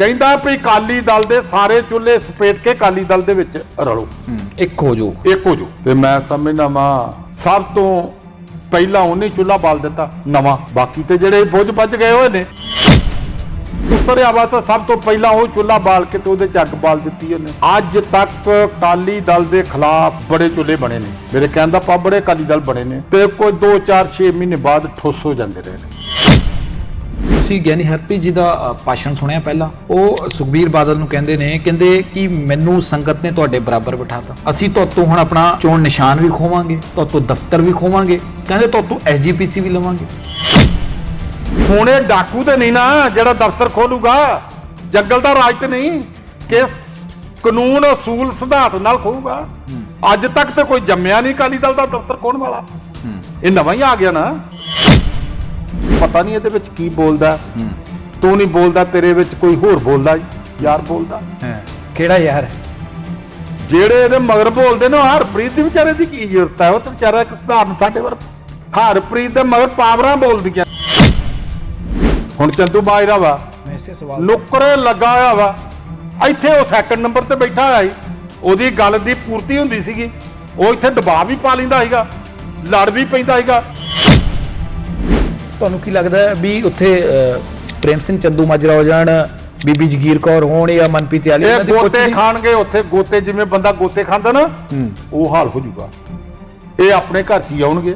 ਕਹਿੰਦਾ ਵੀ ਕਾਲੀ ਦਲ ਦੇ ਸਾਰੇ ਚੁੱਲ੍ਹੇ ਸਪੇਟ ਕੇ ਕਾਲੀ ਦਲ ਦੇ ਵਿੱਚ ਰਲੋ। ਇੱਕ ਹੋ ਜਾਓ ਇੱਕ ਹੋ ਜੋ ਤੇ ਮੈਂ ਸਮਝਦਾ ਵਾਂ ਸਭ ਤੋਂ ਪਹਿਲਾਂ ਉਹਨੇ ਚੁੱਲ੍ਹਾ ਬਾਲ ਦਿੱਤਾ ਨਵਾਂ। ਬਾਕੀ ਤੇ ਜਿਹੜੇ ਬੁੱਝ ਬੱਜ ਗਏ ਹੋਏ ਨੇ ਉਤਰਿਆ ਵਾ ਤਾਂ ਸਭ ਤੋਂ ਪਹਿਲਾਂ ਉਹ ਚੁੱਲ੍ਹਾ ਬਾਲ ਕੇ ਤੇ ਉਹਦੇ ਚ ਅੱਗ ਬਾਲ ਦਿੱਤੀ ਉਹਨੇ। ਅੱਜ ਤੱਕ ਕਾਲੀ ਦਲ ਦੇ ਖਿਲਾਫ ਬੜੇ ਚੁੱਲ੍ਹੇ ਬਣੇ ਨੇ। ਮੇਰੇ ਕਹਿਣ ਦਾ ਪਾ ਬੜੇ ਕਾਲੀ ਦਲ ਬਣੇ ਨੇ। ਤੇ ਕੋਈ 2 4 6 ਮਹੀਨੇ ਬਾਅਦ ਠੁੱਸ ਹੋ ਜਾਂਦੇ ਰਹੇ ਨੇ। ਤੁਸੀਂ ਗਿਆਨੀ ਹਰਪ੍ਰੀਤ ਜੀ ਦਾ ਭਾਸ਼ਣ ਸੁਣਿਆ ਪਹਿਲਾਂ। ਉਹ ਸੁਖਬੀਰ ਬਾਦਲ ਨੂੰ ਕਹਿੰਦੇ ਨੇ ਕਹਿੰਦੇ ਕਿ ਮੈਨੂੰ ਸੰਗਤ ਨੇ ਤੁਹਾਡੇ ਬਰਾਬਰ ਬਿਠਾਤਾ। ਅਸੀਂ ਤੁਹਾਤੋਂ ਹੁਣ ਆਪਣਾ ਚੋਣ ਨਿਸ਼ਾਨ ਵੀ ਖੋਵਾਂਗੇ ਤੁਹਾਤੋਂ ਦਫ਼ਤਰ ਵੀ ਖੋਵਾਂਗੇ ਕਹਿੰਦੇ ਤੁਹਾਤੋਂ ਐਸਜੀਪੀਸੀ ਵੀ ਲਵਾਂਗੇ। ਹੁਣ ਇਹ ਡਾਕੂ ਤੇ ਨਹੀਂ ਨਾ ਜਿਹੜਾ ਦਫ਼ਤਰ ਖੋਲੂਗਾ ਜੰਗਲ ਦਾ ਰਾਜ ਤੇ ਨਹੀਂ ਕਿ ਕਾਨੂੰਨ ਅਸੂਲ ਸਿਧਾਂਤ ਨਾਲ ਖੋਊਗਾ। ਅੱਜ ਤੱਕ ਤੇ ਕੋਈ ਜੰਮਿਆ ਨਹੀਂ ਕਾਲੀ ਦਲ ਦਾ ਦਫ਼ਤਰ ਖੋਣ ਵਾਲਾ। ਇਹ ਨਵਾਂ ਹੀ ਆ ਗਿਆ ਨਾ। ਪਤਾ ਨਹੀਂ ਇਹਦੇ ਵਿੱਚ ਕੀ ਬੋਲਦਾ। ਤੂੰ ਨਹੀਂ ਬੋਲਦਾ ਤੇਰੇ ਵਿੱਚ ਕੋਈ ਹੋਰ ਬੋਲਦਾ ਯਾਰ ਬੋਲਦਾ। ਕਿਹੜਾ ਯਾਰ? ਜਿਹੜੇ ਇਹਦੇ ਮਗਰ ਬੋਲਦੇ ਨੇ ਹਰਪ੍ਰੀਤ ਦੀ ਵਿਚਾਰੇ ਦੀ ਕੀ ਜ਼ਰੂਰਤ ਹੈ? ਉਹ ਤਾਂ ਵਿਚਾਰਾ ਇੱਕ ਸਧਾਰਨ ਸਾਡੇ ਵਰ ਹਰਪ੍ਰੀਤ ਦੇ ਮਗਰ ਪਾਵਰਾਂ ਬੋਲਦੀਆਂ। ਹੁਣ ਚੰਦੂ ਬਾਜਰਾ ਵਾ। ਸਵਾਲ ਨੁਕਰੇ ਲੱਗਾ ਹੋਇਆ ਵਾ। ਇੱਥੇ ਉਹ ਸੈਕੰਡ ਨੰਬਰ ਤੇ ਬੈਠਾ ਹੋਇਆ ਸੀ। ਉਹਦੀ ਗੱਲ ਦੀ ਪੂਰਤੀ ਹੁੰਦੀ ਸੀਗੀ। ਉਹ ਇੱਥੇ ਦਬਾਅ ਵੀ ਪਾ ਲੈਂਦਾ ਸੀਗਾ। ਲੜ ਵੀ ਪੈਂਦਾ ਸੀਗਾ। ਤੁਹਾਨੂੰ ਕੀ ਲੱਗਦਾ ਹੈ ਵੀ ਉੱਥੇ ਪ੍ਰੇਮ ਸਿੰਘ ਚੰਦੂ ਮਾਜਰਾ ਹੋ ਜਾਣ ਬੀਬੀ ਜਗੀਰ ਕੌਰ ਹੋਣ ਜਾਂ ਮਨਪ੍ਰੀਤ ਆਲੀ ਇਹ ਗੋਤੇ ਖਾਣਗੇ ਉੱਥੇ ਗੋਤੇ ਜਿਵੇਂ ਬੰਦਾ ਗੋਤੇ ਖਾਂਦਾ ਨਾ ਉਹ ਹਾਲ ਹੋ ਜਾਊਗਾ। ਇਹ ਆਪਣੇ ਘਰ 'ਚ ਹੀ ਆਉਣਗੇ।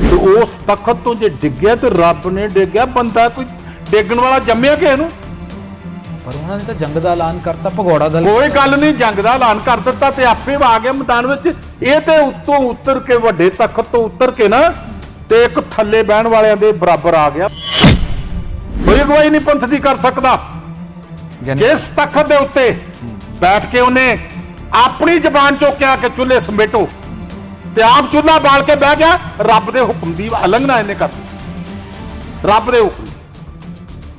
ਤੇ ਉਸ ਤਖਤ ਤੋਂ ਜੇ ਡਿੱਗਿਆ ਤੇ ਰੱਬ ਨੇ ਡਿੱਗਿਆ ਬੰਦਾ ਕੋਈ ਡੇਗਣ ਵਾਲਾ ਜੰਮਿਆ ਕਿਸੇ ਨੂੰ ਪਰ ਉਹਨਾਂ ਨੇ ਤਾਂ ਜੰਗ ਦਾ ਐਲਾਨ ਕਰਤਾ ਭਗੌੜਾ ਦਲ ਕੋਈ ਗੱਲ ਨਹੀਂ ਜੰਗ ਦਾ ਐਲਾਨ ਕਰ ਦਿੱਤਾ ਤੇ ਆਪੇ ਆ ਗਿਆ ਮੈਦਾਨ ਵਿੱਚ। ਇਹ ਤੇ ਉੱਤੋਂ ਉਤਰ ਕੇ ਵੱਡੇ ਤਖਤ ਤੋਂ ਉਤਰ ਕੇ ਨਾ ਤੇ ਇੱਕ ਥੱਲੇ ਬਹਿਣ ਵਾਲਿਆਂ ਦੇ ਬਰਾਬਰ ਆ ਗਿਆ। ਕੋਈ ਅਗਵਾਈ ਨਹੀਂ ਪੰਥ ਦੀ ਕਰ ਸਕਦਾ। ਜਿਸ ਤਖਤ ਦੇ ਉੱਤੇ ਬੈਠ ਕੇ ਉਹਨੇ ਆਪਣੀ ਜ਼ਬਾਨ ਚੋਂ ਕਿਹਾ ਕਿ ਚੁੱਲ੍ਹੇ ਸਮੇਟੋ ਤੇ ਆਪ ਚੁੱਲ੍ਹਾ ਬਾਲ ਕੇ ਬਹਿ ਗਿਆ ਰੱਬ ਦੇ ਹੁਕਮ ਦੀ ਉਲੰਘਣਾ ਇਹਨੇ ਕਰ ਦਿੱਤੀ। ਰੱਬ ਦੇ ਹੁਕਮ।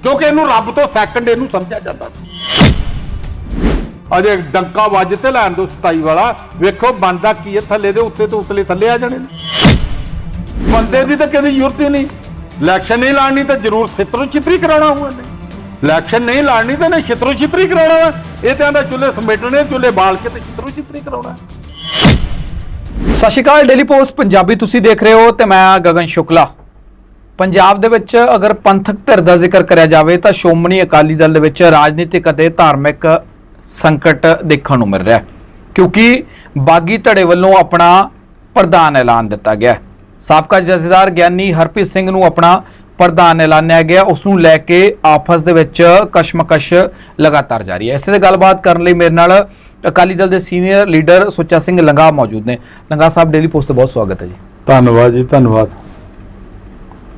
ਕਿਉਂਕਿ ਇਹਨੂੰ ਰੱਬ ਤੋਂ ਸੈਕੰਡ ਇਹਨੂੰ ਸਮਝਿਆ ਜਾਂਦਾ ਸੀ। ਅਜੇ ਡੰਕਾ ਵੱਜ ਤੇ ਲੈਣ ਦੋ 27 ਵਾਲਾ। ਵੇਖੋ ਬੰਦਾ ਕੀ ਹੈ ਥੱਲੇ ਦੇ ਉੱਤੇ ਤੇ ਉਤਲੇ ਥੱਲੇ ਆ ਜਾਣੇ ਨੇ। ਬੰਦੇ ਦੀ ਤਾਂ ਕਦੀ ਜ਼ਰੂਰਤ ਹੀ ਨਹੀਂ। ਇਲੈਕਸ਼ਨ ਨਹੀਂ ਲਾਣੀ ਤਾਂ ਜ਼ਰੂਰ ਸਿੱਤਰੋ ਚਿੱਤਰੀ ਕਰਾਉਣਾ ਹੋਊਗਾ ਨੇ ਇਲੈਕਸ਼ਨ ਨਹੀਂ ਲਾਣੀ ਤਾਂ ਨੇ ਛਿੱਤਰੋ ਚਿੱਤਰੀ ਕਰਾਉਣਾ ਇਹ ਤਾਂ ਆਂਦਾ ਚੁੱਲੇ ਸਮੇਟਣੇ ਚੁੱਲੇ ਬਾਲ ਕੇ ਤੇ ਛਿੱਤਰੋ ਚਿੱਤਰੀ ਕਰਾਉਣਾ। ਸਤਿ ਸ਼੍ਰੀ ਅਕਾਲ ਡੇਲੀ ਪੋਸਟ ਪੰਜਾਬੀ ਤੁਸੀਂ ਦੇਖ ਰਹੇ ਹੋ ਤੇ ਮੈਂ ਗਗਨ ਸ਼ੁਕਲਾ। ਪੰਜਾਬ ਦੇ ਵਿੱਚ ਅਗਰ ਪੰਥਕ ਧਿਰ ਦਾ ਜ਼ਿਕਰ ਕਰਿਆ ਜਾਵੇ ਤਾਂ ਸ਼੍ਰੋਮਣੀ ਅਕਾਲੀ ਦਲ ਦੇ ਵਿੱਚ ਰਾਜਨੀਤਿਕ ਅਤੇ ਧਾਰਮਿਕ ਸੰਕਟ ਦੇਖਣ ਨੂੰ ਮਿਲ ਰਿਹਾ ਹੈ। ਕਿਉਂਕਿ ਬਾਗੀ ਧੜੇ ਵੱਲੋਂ ਆਪਣਾ ਪ੍ਰਧਾਨ ਐਲਾਨ ਦਿੱਤਾ ਗਿਆ ਹੈ। ਸਾਬਕਾ ਜਥੇਦਾਰ ਗਿਆਨੀ ਹਰਪ੍ਰੀਤ ਸਿੰਘ ਨੂੰ ਆਪਣਾ ਪ੍ਰਧਾਨ ਐਲਾਨਿਆ ਗਿਆ। ਉਸ ਨੂੰ ਲੈ ਕੇ ਆਪਸ ਦੇ ਵਿੱਚ ਕਸ਼ਮਕਸ਼ ਲਗਾਤਾਰ ਜਾਰੀ ਹੈ। ਇਸੇ ਤੇ ਗੱਲਬਾਤ ਕਰਨ ਲਈ ਮੇਰੇ ਨਾਲ ਅਕਾਲੀ ਦਲ ਦੇ ਸੀਨੀਅਰ ਲੀਡਰ ਸੁੱਚਾ ਸਿੰਘ ਲੰਗਾ ਮੌਜੂਦ ਨੇ। ਲੰਗਾ ਸਾਹਿਬ ਡੇਲੀ ਪੋਸਟ ਤੇ ਬਹੁਤ ਸਵਾਗਤ ਹੈ ਜੀ। ਧੰਨਵਾਦ ਜੀ ਧੰਨਵਾਦ।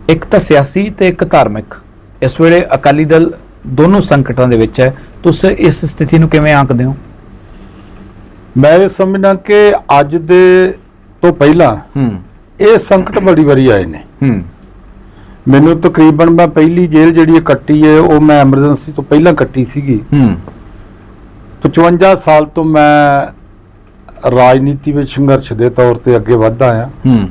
ਇੱਕ ਤਾਂ ਸਿਆਸੀ ਤੇ ਇੱਕ ਧਾਰਮਿਕ। ਇਸ ਵੇਲੇ ਅਕਾਲੀ ਦਲ ਦੋਨੋਂ ਸੰਕਟਾਂ ਦੇ ਵਿੱਚ ਹੈ। ਤੁਸੀਂ ਇਸ ਸਥਿਤੀ ਨੂੰ ਕਿਵੇਂ ਆਂਕਦੇ ਹੋ? ਮੈਂ ਇਹ ਸਮਝਦਾ ਕਿ ਅੱਜ ਦੇ ਤੋਂ ਪਹਿਲਾਂ ਹੂੰ। ਇਹ ਸੰਕਟ ਬੜੀ ਵਾਰੀ ਆਏ ਨੇ। ਹੂੰ। ਮੈਨੂੰ ਤਕਰੀਬਨ ਮੈਂ ਪਹਿਲੀ ਜੇਲ੍ਹ ਜਿਹੜੀ ਕੱਟੀ ਹੈ ਉਹ ਮੈਂ ਐਮਰਜੈਂਸੀ ਤੋਂ ਪਹਿਲਾਂ ਕੱਟੀ ਸੀਗੀ। ਹੂੰ। 55 ਸਾਲ ਤੋਂ ਮੈਂ ਰਾਜਨੀਤੀ ਵਿੱਚ ਸੰਘਰਸ਼ ਦੇ ਤੌਰ ਤੇ ਅੱਗੇ ਵਧਦਾ ਆਇਆ। ਹੂੰ।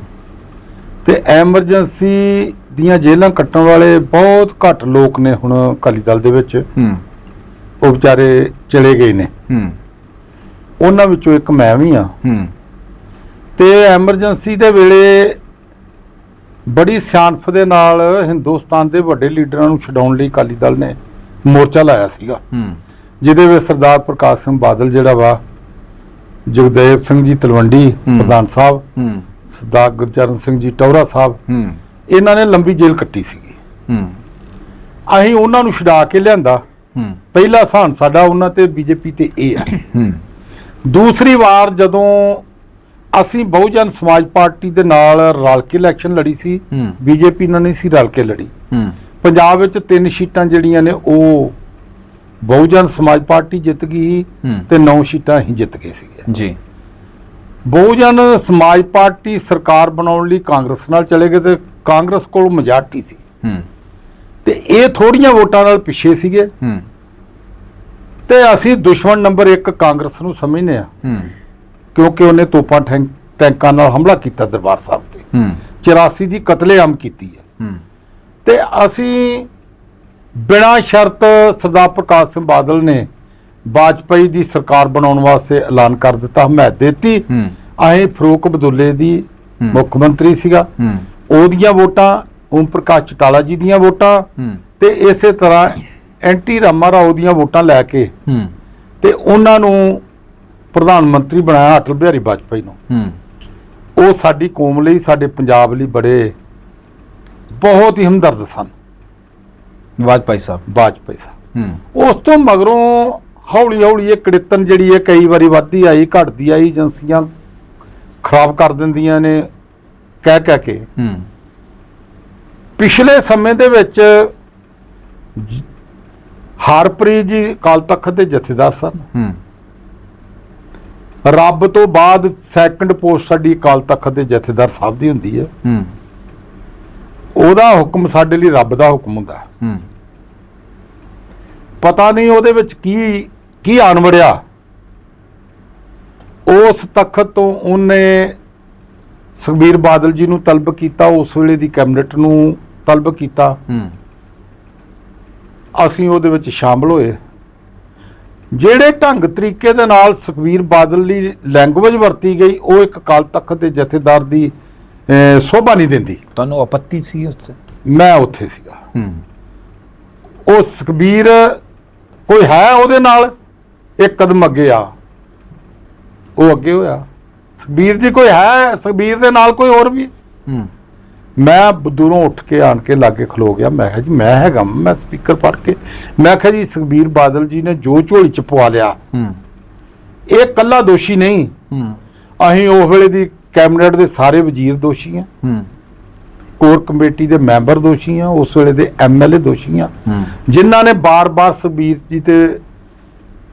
ਤੇ ਐਮਰਜੈਂਸੀ ਦੀਆਂ ਜੇਲ੍ਹਾਂ ਕੱਟਣ ਵਾਲੇ ਬਹੁਤ ਘੱਟ ਲੋਕ ਨੇ ਹੁਣ ਅਕਾਲੀ ਦਲ ਦੇ ਵਿੱਚ। ਹੂੰ। ਉਹ ਵਿਚਾਰੇ ਚਲੇ ਗਏ ਨੇ। ਹੂੰ। ਉਹਨਾਂ ਵਿੱਚੋਂ ਇੱਕ ਮੈਂ ਵੀ ਆ। ਹੂੰ। ਤੇ ਐਮਰਜੈਂਸੀ ਦੇ ਵੇਲੇ ਬੜੀ ਸਿਆਣਪ ਦੇ ਨਾਲ ਹਿੰਦੁਸਤਾਨ ਦੇ ਵੱਡੇ ਲੀਡਰਾਂ ਨੂੰ ਛਡਾਉਣ ਲਈ ਅਕਾਲੀ ਦਲ ਨੇ ਮੋਰਚਾ ਲਾਇਆ ਸੀਗਾ। ਹੂੰ। ਜਿਹਦੇ ਵਿੱਚ ਸਰਦਾਰ ਪ੍ਰਕਾਸ਼ ਸਿੰਘ ਬਾਦਲ ਜਿਹੜਾ ਵਾ ਜਗਦੇਵ ਸਿੰਘ ਜੀ ਤਲਵੰਡੀ। ਪ੍ਰਧਾਨ ਸਾਹਿਬ ਹੂੰ। ਸਰਦਾਰ ਗੁਰਚਰਨ ਸਿੰਘ ਜੀ ਟੌਰਾ ਸਾਹਿਬ ਹੂੰ। ਇਹਨਾਂ ਨੇ ਲੰਬੀ ਜੇਲ੍ਹ ਕੱਟੀ ਸੀਗੀ। ਹੂੰ। ਅਸੀਂ ਉਹਨਾਂ ਨੂੰ ਛਡਾ ਕੇ ਲਿਆਂਦਾ। ਹੂੰ। ਪਹਿਲਾ ਸਹਾਨ ਸਾਡਾ ਉਹਨਾਂ ਤੇ ਬੀਜੇਪੀ ਤੇ ਇਹ ਆ। ਹੂੰ। ਦੂਸਰੀ ਵਾਰ ਜਦੋਂ ਅਸੀਂ ਬਹੁਜਨ ਸਮਾਜ ਪਾਰਟੀ ਦੇ ਨਾਲ ਰਲ ਕੇ ਇਲੈਕਸ਼ਨ ਲੜੀ ਸੀ। ਬੀਜੇਪੀ ਨਾਲ ਨਹੀਂ ਸੀ ਰਲ ਕੇ ਲੜੀ। ਪੰਜਾਬ ਵਿੱਚ ਤਿੰਨ ਸੀਟਾਂ ਜਿਹੜੀਆਂ ਨੇ ਉਹ ਬਹੁਜਨ ਸਮਾਜ ਪਾਰਟੀ ਜਿੱਤ ਗਈ। ਤੇ ਨੌ ਸੀਟਾਂ ਹੀ ਜਿੱਤ ਗਏ ਸੀਗੇ। ਜੀ। ਬਹੁਜਨ ਸਮਾਜ ਪਾਰਟੀ ਸਰਕਾਰ ਬਣਾਉਣ ਲਈ ਕਾਂਗਰਸ ਨਾਲ ਚਲੇ ਗਏ ਤੇ ਕਾਂਗਰਸ ਕੋਲ ਮੈਜੋਰਟੀ ਸੀ। ਤੇ ਇਹ ਥੋੜੀਆਂ ਵੋਟਾਂ ਨਾਲ ਪਿੱਛੇ ਸੀਗੇ। ਤੇ ਅਸੀਂ ਦੁਸ਼ਮਣ ਨੰਬਰ 1 ਕਾਂਗਰਸ ਨੂੰ ਸਮਝਨੇ ਆ ਹੂੰ। ਕਿਉਂਕਿ ਉਹਨੇ ਤੋਪਾਂ ਟੈਂਕ- ਟੈਂਕਾਂ ਨਾਲ ਹਮਲਾ ਕੀਤਾ ਦਰਬਾਰ ਸਾਹਿਬ ਤੇ। ਹੂੰ। 84 ਦੀ ਕਤਲੇਆਮ ਕੀਤੀ ਹੈ। ਹੂੰ। ਤੇ ਅਸੀਂ ਬਿਨਾਂ ਸ਼ਰਤ ਸਰਦਾਰ ਪ੍ਰਕਾਸ਼ ਸਿੰਘ ਬਾਦਲ ਨੇ ਵਾਜਪਾਈ ਦੀ ਸਰਕਾਰ ਬਣਾਉਣ ਵਾਸਤੇ ਐਲਾਨ ਕਰ ਦਿੱਤਾ ਹਮਾਇਤ ਦਿੱਤੀ। ਹੂੰ। ਅਸੀਂ ਫਰੂਕ ਬਦੁੱਲੇ ਦੀ। ਮੁੱਖ ਮੰਤਰੀ ਸੀਗਾ। ਹੂੰ। ਉਹਦੀਆਂ ਵੋਟਾਂ ਓਮ ਪ੍ਰਕਾਸ਼ ਚਟਾਲਾ ਜੀ ਦੀਆਂ ਵੋਟਾਂ। ਹੂੰ। ਤੇ ਇਸੇ ਤਰ੍ਹਾਂ ਐਂਟੀ ਰਾਮਾ ਰਾਓ ਦੀਆਂ ਵੋਟਾਂ ਲੈ ਕੇ ਹੂੰ। ਤੇ ਉਹਨਾਂ ਨੂੰ ਪ੍ਰਧਾਨ ਮੰਤਰੀ ਬਣਾਇਆ ਅਟਲ ਬਿਹਾਰੀ ਵਾਜਪਾਈ ਨੂੰ। ਹੂੰ। ਉਹ ਸਾਡੀ ਕੌਮ ਲਈ ਸਾਡੇ ਪੰਜਾਬ ਲਈ ਬੜੇ ਬਹੁਤ ਹੀ ਹਮਦਰਦ ਸਨ। ਵਾਜਪਾਈ ਸਾਹਿਬ। ਵਾਜਪਾਈ ਸਾਹਿਬ। ਹੂੰ। ਉਸ ਤੋਂ ਮਗਰੋਂ ਹੌਲੀ ਹੌਲੀ ਇਹ ਕੜਿੱਤਨ ਜਿਹੜੀ ਹੈ ਕਈ ਵਾਰੀ ਵੱਧਦੀ ਆਈ ਘਟਦੀ ਆਈ ਏਜੰਸੀਆਂ ਖਰਾਬ ਕਰ ਦਿੰਦੀਆਂ ਨੇ ਕਹਿ ਕਹਿ ਕੇ। ਹੂੰ। ਪਿਛਲੇ ਸਮੇਂ ਦੇ ਵਿੱਚ ਹਰਪ੍ਰੀਤ ਜੀ ਅਕਾਲ ਤਖਤ ਦੇ ਜਥੇਦਾਰ ਸਨ। ਹੂੰ। ਰੱਬ ਤੋਂ ਬਾਅਦ ਸੈਕੰਡ ਪੋਸਟ ਸਾਡੀ ਅਕਾਲ ਤਖਤ ਦੇ ਜਥੇਦਾਰ ਸਾਹਿਬ ਦੀ ਹੁੰਦੀ ਹੈ। ਹੂੰ। ਉਹਦਾ ਹੁਕਮ ਸਾਡੇ ਲਈ ਰੱਬ ਦਾ ਹੁਕਮ ਹੁੰਦਾ ਹੂੰ। ਪਤਾ ਨਹੀਂ ਉਹਦੇ ਵਿੱਚ ਕੀ ਕੀ ਆਣ ਵੜਿਆ। ਉਸ ਤਖਤ ਤੋਂ ਉਹਨੇ ਸੁਖਬੀਰ ਬਾਦਲ ਜੀ ਨੂੰ ਤਲਬ ਕੀਤਾ ਉਸ ਵੇਲੇ ਦੀ ਕੈਬਨਿਟ ਨੂੰ ਤਲਬ ਕੀਤਾ। ਹੂੰ। ਅਸੀਂ ਉਹਦੇ ਵਿੱਚ ਸ਼ਾਮਲ ਹੋਏ। ਜਿਹੜੇ ਢੰਗ ਤਰੀਕੇ ਦੇ ਨਾਲ ਸੁਖਬੀਰ ਬਾਦਲ ਦੀ ਲੈਂਗੁਏਜ ਵਰਤੀ ਗਈ ਉਹ ਇੱਕ ਅਕਾਲ ਤਖਤ ਦੇ ਜਥੇਦਾਰ ਦੀ ਸ਼ੋਭਾ ਨਹੀਂ ਦਿੰਦੀ। ਤੁਹਾਨੂੰ ਆਪੱਤੀ ਸੀ ਉਸ ਤੇ ਮੈਂ ਉੱਥੇ ਸੀਗਾ। ਹੂੰ। ਉਹ ਸੁਖਬੀਰ ਕੋਈ ਹੈ ਉਹਦੇ ਨਾਲ? ਇੱਕ ਕਦਮ ਅੱਗੇ ਆ। ਉਹ ਅੱਗੇ ਹੋਇਆ। ਸੁਖਬੀਰ ਜੀ ਕੋਈ ਹੈ? ਸੁਖਬੀਰ ਦੇ ਨਾਲ ਕੋਈ ਹੋਰ ਵੀ? ਹੂੰ। ਮੈਂ ਦੂਰੋਂ ਉੱਠ ਕੇ ਆਣ ਕੇ ਲਾਗੇ ਖਲੋ ਗਿਆ। ਮੈਂ ਕਿਹਾ ਜੀ ਮੈਂ ਹੈਗਾ ਮੈਂ ਸਪੀਕਰ ਪੜ ਕੇ ਮੈਂ ਕਿਹਾ ਜੀ ਸੁਖਬੀਰ ਬਾਦਲ ਜੀ ਨੇ ਜੋ ਝੋਲੀ ਚ ਪਵਾ ਲਿਆ। ਹੂੰ। ਇਹ ਕੱਲਾ ਦੋਸ਼ੀ ਨਹੀਂ। ਹੂੰ। ਅਸੀਂ ਉਸ ਵੇਲੇ ਦੀ ਕੈਬਨਿਟ ਦੇ ਸਾਰੇ ਵਜ਼ੀਰ ਦੋਸ਼ੀ ਆ। ਹੂੰ। ਕੋਰ ਕਮੇਟੀ ਦੇ ਮੈਂਬਰ ਦੋਸ਼ੀ ਆ ਉਸ ਵੇਲੇ ਦੇ ਐਮਐਲਏ ਦੋਸ਼ੀ ਆ। ਹੂੰ। ਜਿਨ੍ਹਾਂ ਨੇ ਬਾਰ-ਬਾਰ ਸੁਖਬੀਰ ਜੀ ਤੇ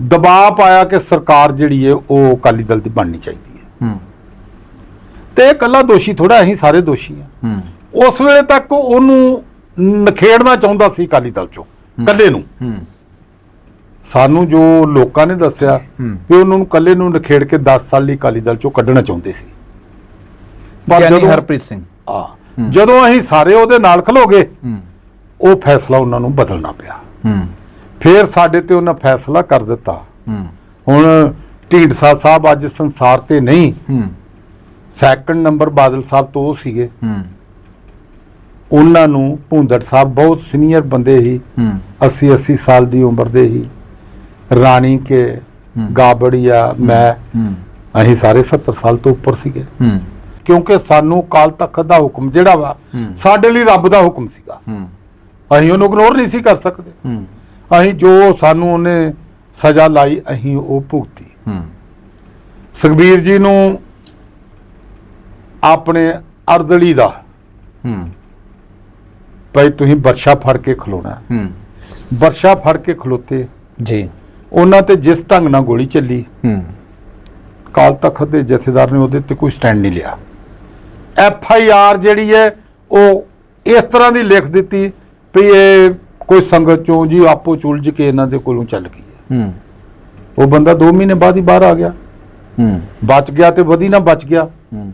ਦਬਾਅ ਪਾਇਆ ਕਿ ਸਰਕਾਰ ਜਿਹੜੀ ਹੈ ਉਹ ਅਕਾਲੀ ਦਲ ਦੀ ਬਣਨੀ ਚਾਹੀਦੀ ਹੈ। ਹੂੰ। ਤੇ ਇਹ ਇਕੱਲਾ ਦੋਸ਼ੀ ਥੋੜਾ ਅਸੀਂ ਸਾਰੇ ਦੋਸ਼ੀ ਆ। ਹੂੰ। ਉਸ ਵੇਲੇ ਤੱਕ ਉਹਨੂੰ ਨਖੇੜਨਾ ਚਾਹੁੰਦਾ ਸੀ ਅਕਾਲੀ ਦਲ ਚੋਂ ਇਕੱਲੇ ਨੂੰ। ਹੂੰ। ਸਾਨੂੰ ਜੋ ਲੋਕਾਂ ਨੇ ਦੱਸਿਆ। ਵੀ ਉਹਨਾਂ ਨੂੰ ਇਕੱਲੇ ਨੂੰ ਨਖੇੜ ਕੇ 10 ਸਾਲ ਲਈ ਅਕਾਲੀ ਦਲ ਚੋਂ ਕੱਢਣਾ ਚਾਹੁੰਦੇ ਸੀ। ਪਰ ਜਦੋਂ ਹਰਪ੍ਰੀਤ ਸਿੰਘ। ਆ। ਜਦੋਂ ਅਸੀਂ ਸਾਰੇ ਉਹਦੇ ਨਾਲ ਖਲੋ ਗਏ ਹੂੰ। ਉਹ ਫੈਸਲਾ ਉਹਨਾਂ ਨੂੰ ਬਦਲਣਾ ਪਿਆ। ਹੂੰ। ਫਿਰ ਸਾਡੇ ਤੇ ਉਹਨਾਂ ਫੈਸਲਾ ਕਰ ਦਿੱਤਾ। ਹੂੰ। ਹੁਣ ਢੀਂਡਸਾ ਸਾਹਿਬ ਅੱਜ ਸੰਸਾਰ ਤੇ ਨਹੀਂ। ਸੈਕੰਡ ਨੰਬਰ ਬਾਦਲ ਸਾਹਿਬ ਤੋਂ ਉਹ ਸੀਗੇ। ਹੂੰ। ਉਹਨਾਂ ਨੂੰ ਭੁੰਦੜ ਸਾਹਿਬ ਬਹੁਤ ਸੀਨੀਅਰ ਬੰਦੇ ਹੀ ਹੂੰ। 80 80 ਸਾਲ ਦੀ ਉਮਰ ਦੇ ਹੀ ਰਾਣੀ ਕੇ। ਗਾਬੜੀਆ ਮੈਂ ਹੂੰ। ਅਸੀਂ ਸਾਰੇ 70 ਸਾਲ ਤੋਂ ਉੱਪਰ ਸੀਗੇ। ਹੂੰ। ਕਿਉਂਕਿ ਸਾਨੂੰ ਕਾਲ ਤਖਤ ਦਾ ਹੁਕਮ ਜਿਹੜਾ ਵਾ। ਸਾਡੇ ਲਈ ਰੱਬ ਦਾ ਹੁਕਮ ਸੀਗਾ। ਹੂੰ। ਅਸੀਂ ਉਹਨੂੰ ਇਗਨੋਰ ਨਹੀਂ ਸੀ ਕਰ ਸਕਦੇ। ਹੂੰ। ਅਸੀਂ ਜੋ ਸਾਨੂੰ ਉਹਨੇ ਸਜ਼ਾ ਲਾਈ ਅਸੀਂ ਉਹ ਭੁਗਤੀ। ਹੂੰ। ਸੁਖਬੀਰ ਜੀ ਨੂੰ ਆਪਣੇ ਅਰਦਲੀ ਦਾ। ਹੂੰ। ਭਾਈ ਤੁਸੀਂ ਵਰਸ਼ਾ ਫੜ ਕੇ ਖਲੋਣਾ। ਹੈ। ਵਰਸ਼ਾ ਫੜ ਕੇ ਖਲੋਤੇ। ਜੀ। ਉਹਨਾਂ ਤੇ ਜਿਸ ਢੰਗ ਨਾਲ ਗੋਲੀ ਚੱਲੀ ਹੂੰ। ਕਾਲ ਤਖਤ ਦੇ ਜਥੇਦਾਰ ਨੇ ਉਹਦੇ ਤੇ ਕੋਈ ਸਟੈਂਡ ਨਹੀਂ ਲਿਆ। ਐਫ ਆਈ ਆਰ ਜਿਹੜੀ ਹੈ ਉਹ ਇਸ ਤਰ੍ਹਾਂ ਦੀ ਲਿਖ ਦਿੱਤੀ ਵੀ ਇਹ ਕੋਈ ਸੰਗਤ ਚੋਂ ਜੀ ਆਪੋ ਚੁਲਝ ਕੇ ਇਹਨਾਂ ਦੇ ਕੋਲੋਂ ਚੱਲ ਗਈ ਹੂੰ। ਉਹ ਬੰਦਾ 2 ਮਹੀਨੇ ਬਾਅਦ ਹੀ ਬਾਹਰ ਆ ਗਿਆ। ਹੂੰ। ਬਚ ਗਿਆ ਤੇ ਵਧੀ ਨਾ ਬਚ ਗਿਆ। ਹੂੰ।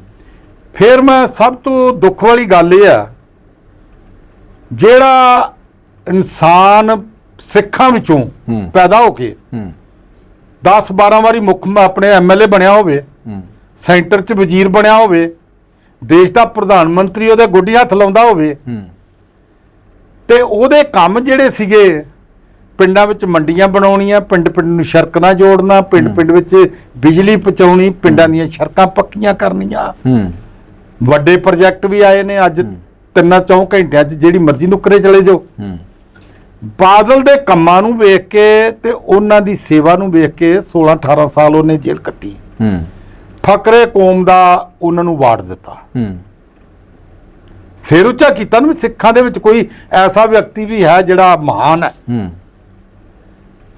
ਫਿਰ ਮੈਂ ਸਭ ਤੋਂ ਦੁੱਖ ਵਾਲੀ ਗੱਲ ਇਹ ਆ ਜਿਹੜਾ ਇਨਸਾਨ ਸਿੱਖਾਂ ਵਿੱਚੋਂ। ਪੈਦਾ ਹੋ ਕੇ ਹੂੰ। 10 12 ਵਾਰੀ ਮੁੱਖ ਆਪਣੇ ਐਮਐਲਏ ਬਣਿਆ ਹੋਵੇ ਸੈਂਟਰ 'ਚ ਵਜ਼ੀਰ ਬਣਿਆ ਹੋਵੇ ਦੇਸ਼ ਦਾ ਪ੍ਰਧਾਨ ਮੰਤਰੀ ਉਹਦੇ ਗੋਡੀ ਹੱਥ ਲਾਉਂਦਾ ਹੋਵੇ ਤੇ ਉਹਦੇ ਕੰਮ ਜਿਹੜੇ ਸੀਗੇ ਪਿੰਡਾਂ ਵਿੱਚ ਮੰਡੀਆਂ ਬਣਾਉਣੀਆਂ ਪਿੰਡ ਪਿੰਡ ਨੂੰ ਸੜਕਾਂ ਜੋੜਨਾ ਪਿੰਡ ਪਿੰਡ ਵਿੱਚ ਬਿਜਲੀ ਪਹੁੰਚਾਉਣੀ ਪਿੰਡਾਂ ਦੀਆਂ ਸੜਕਾਂ ਪੱਕੀਆਂ ਕਰਨੀਆਂ। ਵੱਡੇ ਪ੍ਰੋਜੈਕਟ ਵੀ ਆਏ ਨੇ ਅੱਜ ਤਿੰਨਾਂ ਚੌਂ ਘੰਟਿਆਂ 'ਚ ਜਿਹੜੀ ਮਰਜ਼ੀ ਨੁਕਰੇ ਚਲੇ ਜਾਓ। ਬਾਦਲ ਦੇ ਕੰਮਾਂ ਨੂੰ ਵੇਖ ਕੇ ਤੇ ਉਹਨਾਂ ਦੀ ਸੇਵਾ ਨੂੰ ਵੇਖ ਕੇ 16 18 ਸਾਲ ਉਹਨੇ ਜੇਲ੍ਹ ਕੱਟੀ। ਹੂੰ। ਫਕਰੇ ਕੌਮ ਦਾ ਉਹਨਾਂ ਨੂੰ ਵਾਰਡ ਦਿੱਤਾ। ਹੂੰ। ਸਿਰ ਉੱਚਾ ਕੀਤਾ ਨਾ ਵੀ ਸਿੱਖਾਂ ਦੇ ਵਿੱਚ ਕੋਈ ਐਸਾ ਵਿਅਕਤੀ ਵੀ ਹੈ ਜਿਹੜਾ ਮਹਾਨ ਹੈ। ਹੂੰ।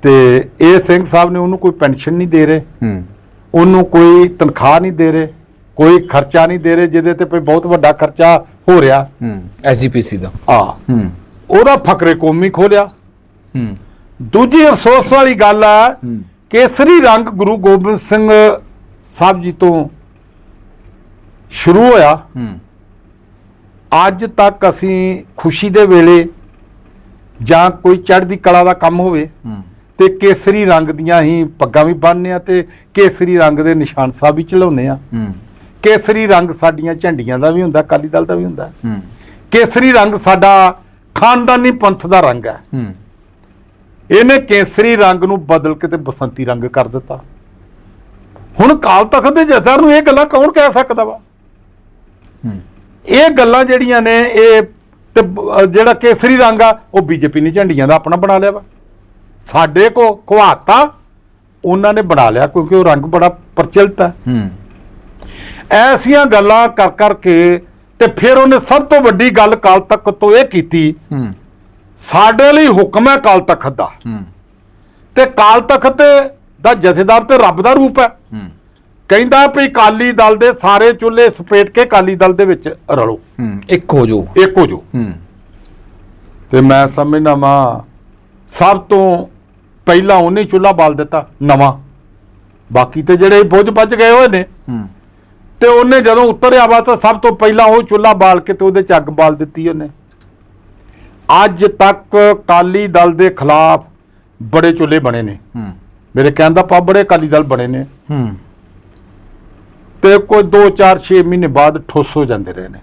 ਤੇ ਇਹ ਸਿੰਘ ਸਾਹਿਬ ਨੇ ਉਹਨੂੰ ਕੋਈ ਪੈਨਸ਼ਨ ਨਹੀਂ ਦੇ ਰਹੇ। ਹੂੰ। ਉਹਨੂੰ ਕੋਈ ਤਨਖਾਹ ਨਹੀਂ ਦੇ ਰਹੇ। ਕੋਈ ਖਰਚਾ ਨਹੀਂ ਦੇ ਰਹੇ ਜਿਹਦੇ ਤੇ ਕੋਈ ਬਹੁਤ ਵੱਡਾ ਖਰਚਾ ਹੋ ਰਿਹਾ। ਹੂੰ ਐਸਜੀਪੀਸੀ ਦਾ। ਆ ਹੂੰ। ਉਹਦਾ ਫਕਰੇ ਕੌਮੀ ਖੋਲਿਆ। ਹੂੰ। ਦੂਜੀ ਅਫਸੋਸ ਵਾਲੀ ਗੱਲ ਹੂੰ ਕੇਸਰੀ ਰੰਗ ਗੁਰੂ ਗੋਬਿੰਦ ਸਿੰਘ ਸਾਹਿਬ ਜੀ ਤੋਂ ਸ਼ੁਰੂ ਹੋਇਆ। ਹੂੰ। ਅੱਜ ਤੱਕ ਅਸੀਂ ਖੁਸ਼ੀ ਦੇ ਵੇਲੇ ਜਾਂ ਕੋਈ ਚੜ੍ਹਦੀ ਕਲਾ ਦਾ ਕੰਮ ਹੋਵੇ ਹੂੰ। ਤੇ ਕੇਸਰੀ ਰੰਗ ਦੀਆਂ ਹੀ ਪੱਗਾਂ ਵੀ ਬੰਨ੍ਹਨੇ ਆ ਤੇ ਕੇਸਰੀ ਰੰਗ ਦੇ ਨਿਸ਼ਾਨ ਸਾਹਿਬ ਵੀ ਚਲਾਉਂਦੇ ਆ। ਹੂੰ। ਕੇਸਰੀ ਰੰਗ ਸਾਡੀਆਂ ਝੰਡੀਆਂ ਦਾ ਵੀ ਹੁੰਦਾ ਅਕਾਲੀ ਦਲ ਦਾ ਵੀ ਹੁੰਦਾ। ਹੂੰ। ਕੇਸਰੀ ਰੰਗ ਸਾਡਾ ਖਾਨਦਾਨੀ ਪੰਥ ਦਾ ਰੰਗ ਹੈ। ਹੂੰ। ਇਹਨੇ ਕੇਸਰੀ ਰੰਗ ਨੂੰ ਬਦਲ ਕੇ ਤੇ ਬਸੰਤੀ ਰੰਗ ਕਰ ਦਿੱਤਾ। ਹੁਣ ਕਾਲ ਤਖਤ ਦੇ ਜਥੇਦਾਰ ਨੂੰ ਇਹ ਗੱਲਾਂ ਕੌਣ ਕਹਿ ਸਕਦਾ ਵਾ? ਇਹ ਗੱਲਾਂ ਜਿਹੜੀਆਂ ਨੇ ਇਹ ਤੇ ਜਿਹੜਾ ਕੇਸਰੀ ਰੰਗ ਆ ਉਹ ਬੀਜੇਪੀ ਨੇ ਝੰਡੀਆਂ ਦਾ ਆਪਣਾ ਬਣਾ ਲਿਆ ਵਾ। ਸਾਡੇ ਕੋ ਖਵਾਤਾ ਉਹਨਾਂ ਨੇ ਬਣਾ ਲਿਆ ਕਿਉਂਕਿ ਉਹ ਰੰਗ ਬੜਾ ਪ੍ਰਚਲਿਤ ਹੂੰ। ਐਸੀਆਂ ਗੱਲਾਂ ਕਰ ਕਰਕੇ ਤੇ ਫਿਰ ਉਹਨੇ ਸਭ ਤੋਂ ਵੱਡੀ ਗੱਲ ਕਾਲ ਤਖਤ ਤੋਂ ਇਹ ਕੀਤੀ ਹੂੰ। ਸਾਡੇ ਲਈ ਹੁਕਮ ਹੈ ਕਾਲ ਤਖਤ ਦਾ। ਹੂੰ। ਤੇ ਕਾਲ ਤਖਤ ਦਾ ਜਥੇਦਾਰ ਤੇ ਰੱਬ ਦਾ ਰੂਪ ਹੈ। ਹੂੰ। ਕਹਿੰਦਾ ਵੀ ਕਾਲੀ ਦਲ ਦੇ ਸਾਰੇ ਚੁੱਲ੍ਹੇ ਸਪੇਟ ਕੇ ਕਾਲੀ ਦਲ ਦੇ ਵਿੱਚ ਰਲੋ। ਇੱਕ ਹੋ ਜੋ ਇੱਕ ਹੋ ਜੋ ਹੂੰ। ਤੇ ਮੈਂ ਸਮਝਦਾ ਵਾਂ ਸਭ ਤੋਂ ਪਹਿਲਾਂ ਉਹਨੇ ਚੁੱਲ੍ਹਾ ਬਾਲ ਦਿੱਤਾ ਨਵਾਂ। ਬਾਕੀ ਤੇ ਜਿਹੜੇ ਬੁੱਝ ਬੱਜ ਗਏ ਹੋਏ ਨੇ। ਹੂੰ। ਤੇ ਉਹਨੇ ਜਦੋਂ ਉਤਰਿਆ ਵਾ ਤਾਂ ਸਭ ਤੋਂ ਪਹਿਲਾਂ ਉਹ ਚੁੱਲ੍ਹਾ ਬਾਲ ਕੇ ਤੇ ਉਹਦੇ ਚ ਅੱਗ ਬਾਲ ਦਿੱਤੀ ਉਹਨੇ। ਅੱਜ ਤੱਕ ਕਾਲੀ ਦਲ ਦੇ ਖਿਲਾਫ ਬੜੇ ਚੁੱਲ੍ਹੇ ਬਣੇ ਨੇ। ਹੂੰ। ਮੇਰੇ ਕਹਿਣ ਦਾ ਪਾ ਬੜੇ ਕਾਲੀ ਦਲ ਬਣੇ ਨੇ। ਹੂੰ। ਤੇ ਕੋਈ 2 4 6 ਮਹੀਨੇ ਬਾਅਦ ਠੁੱਸ ਹੋ ਜਾਂਦੇ ਰਹੇ ਨੇ।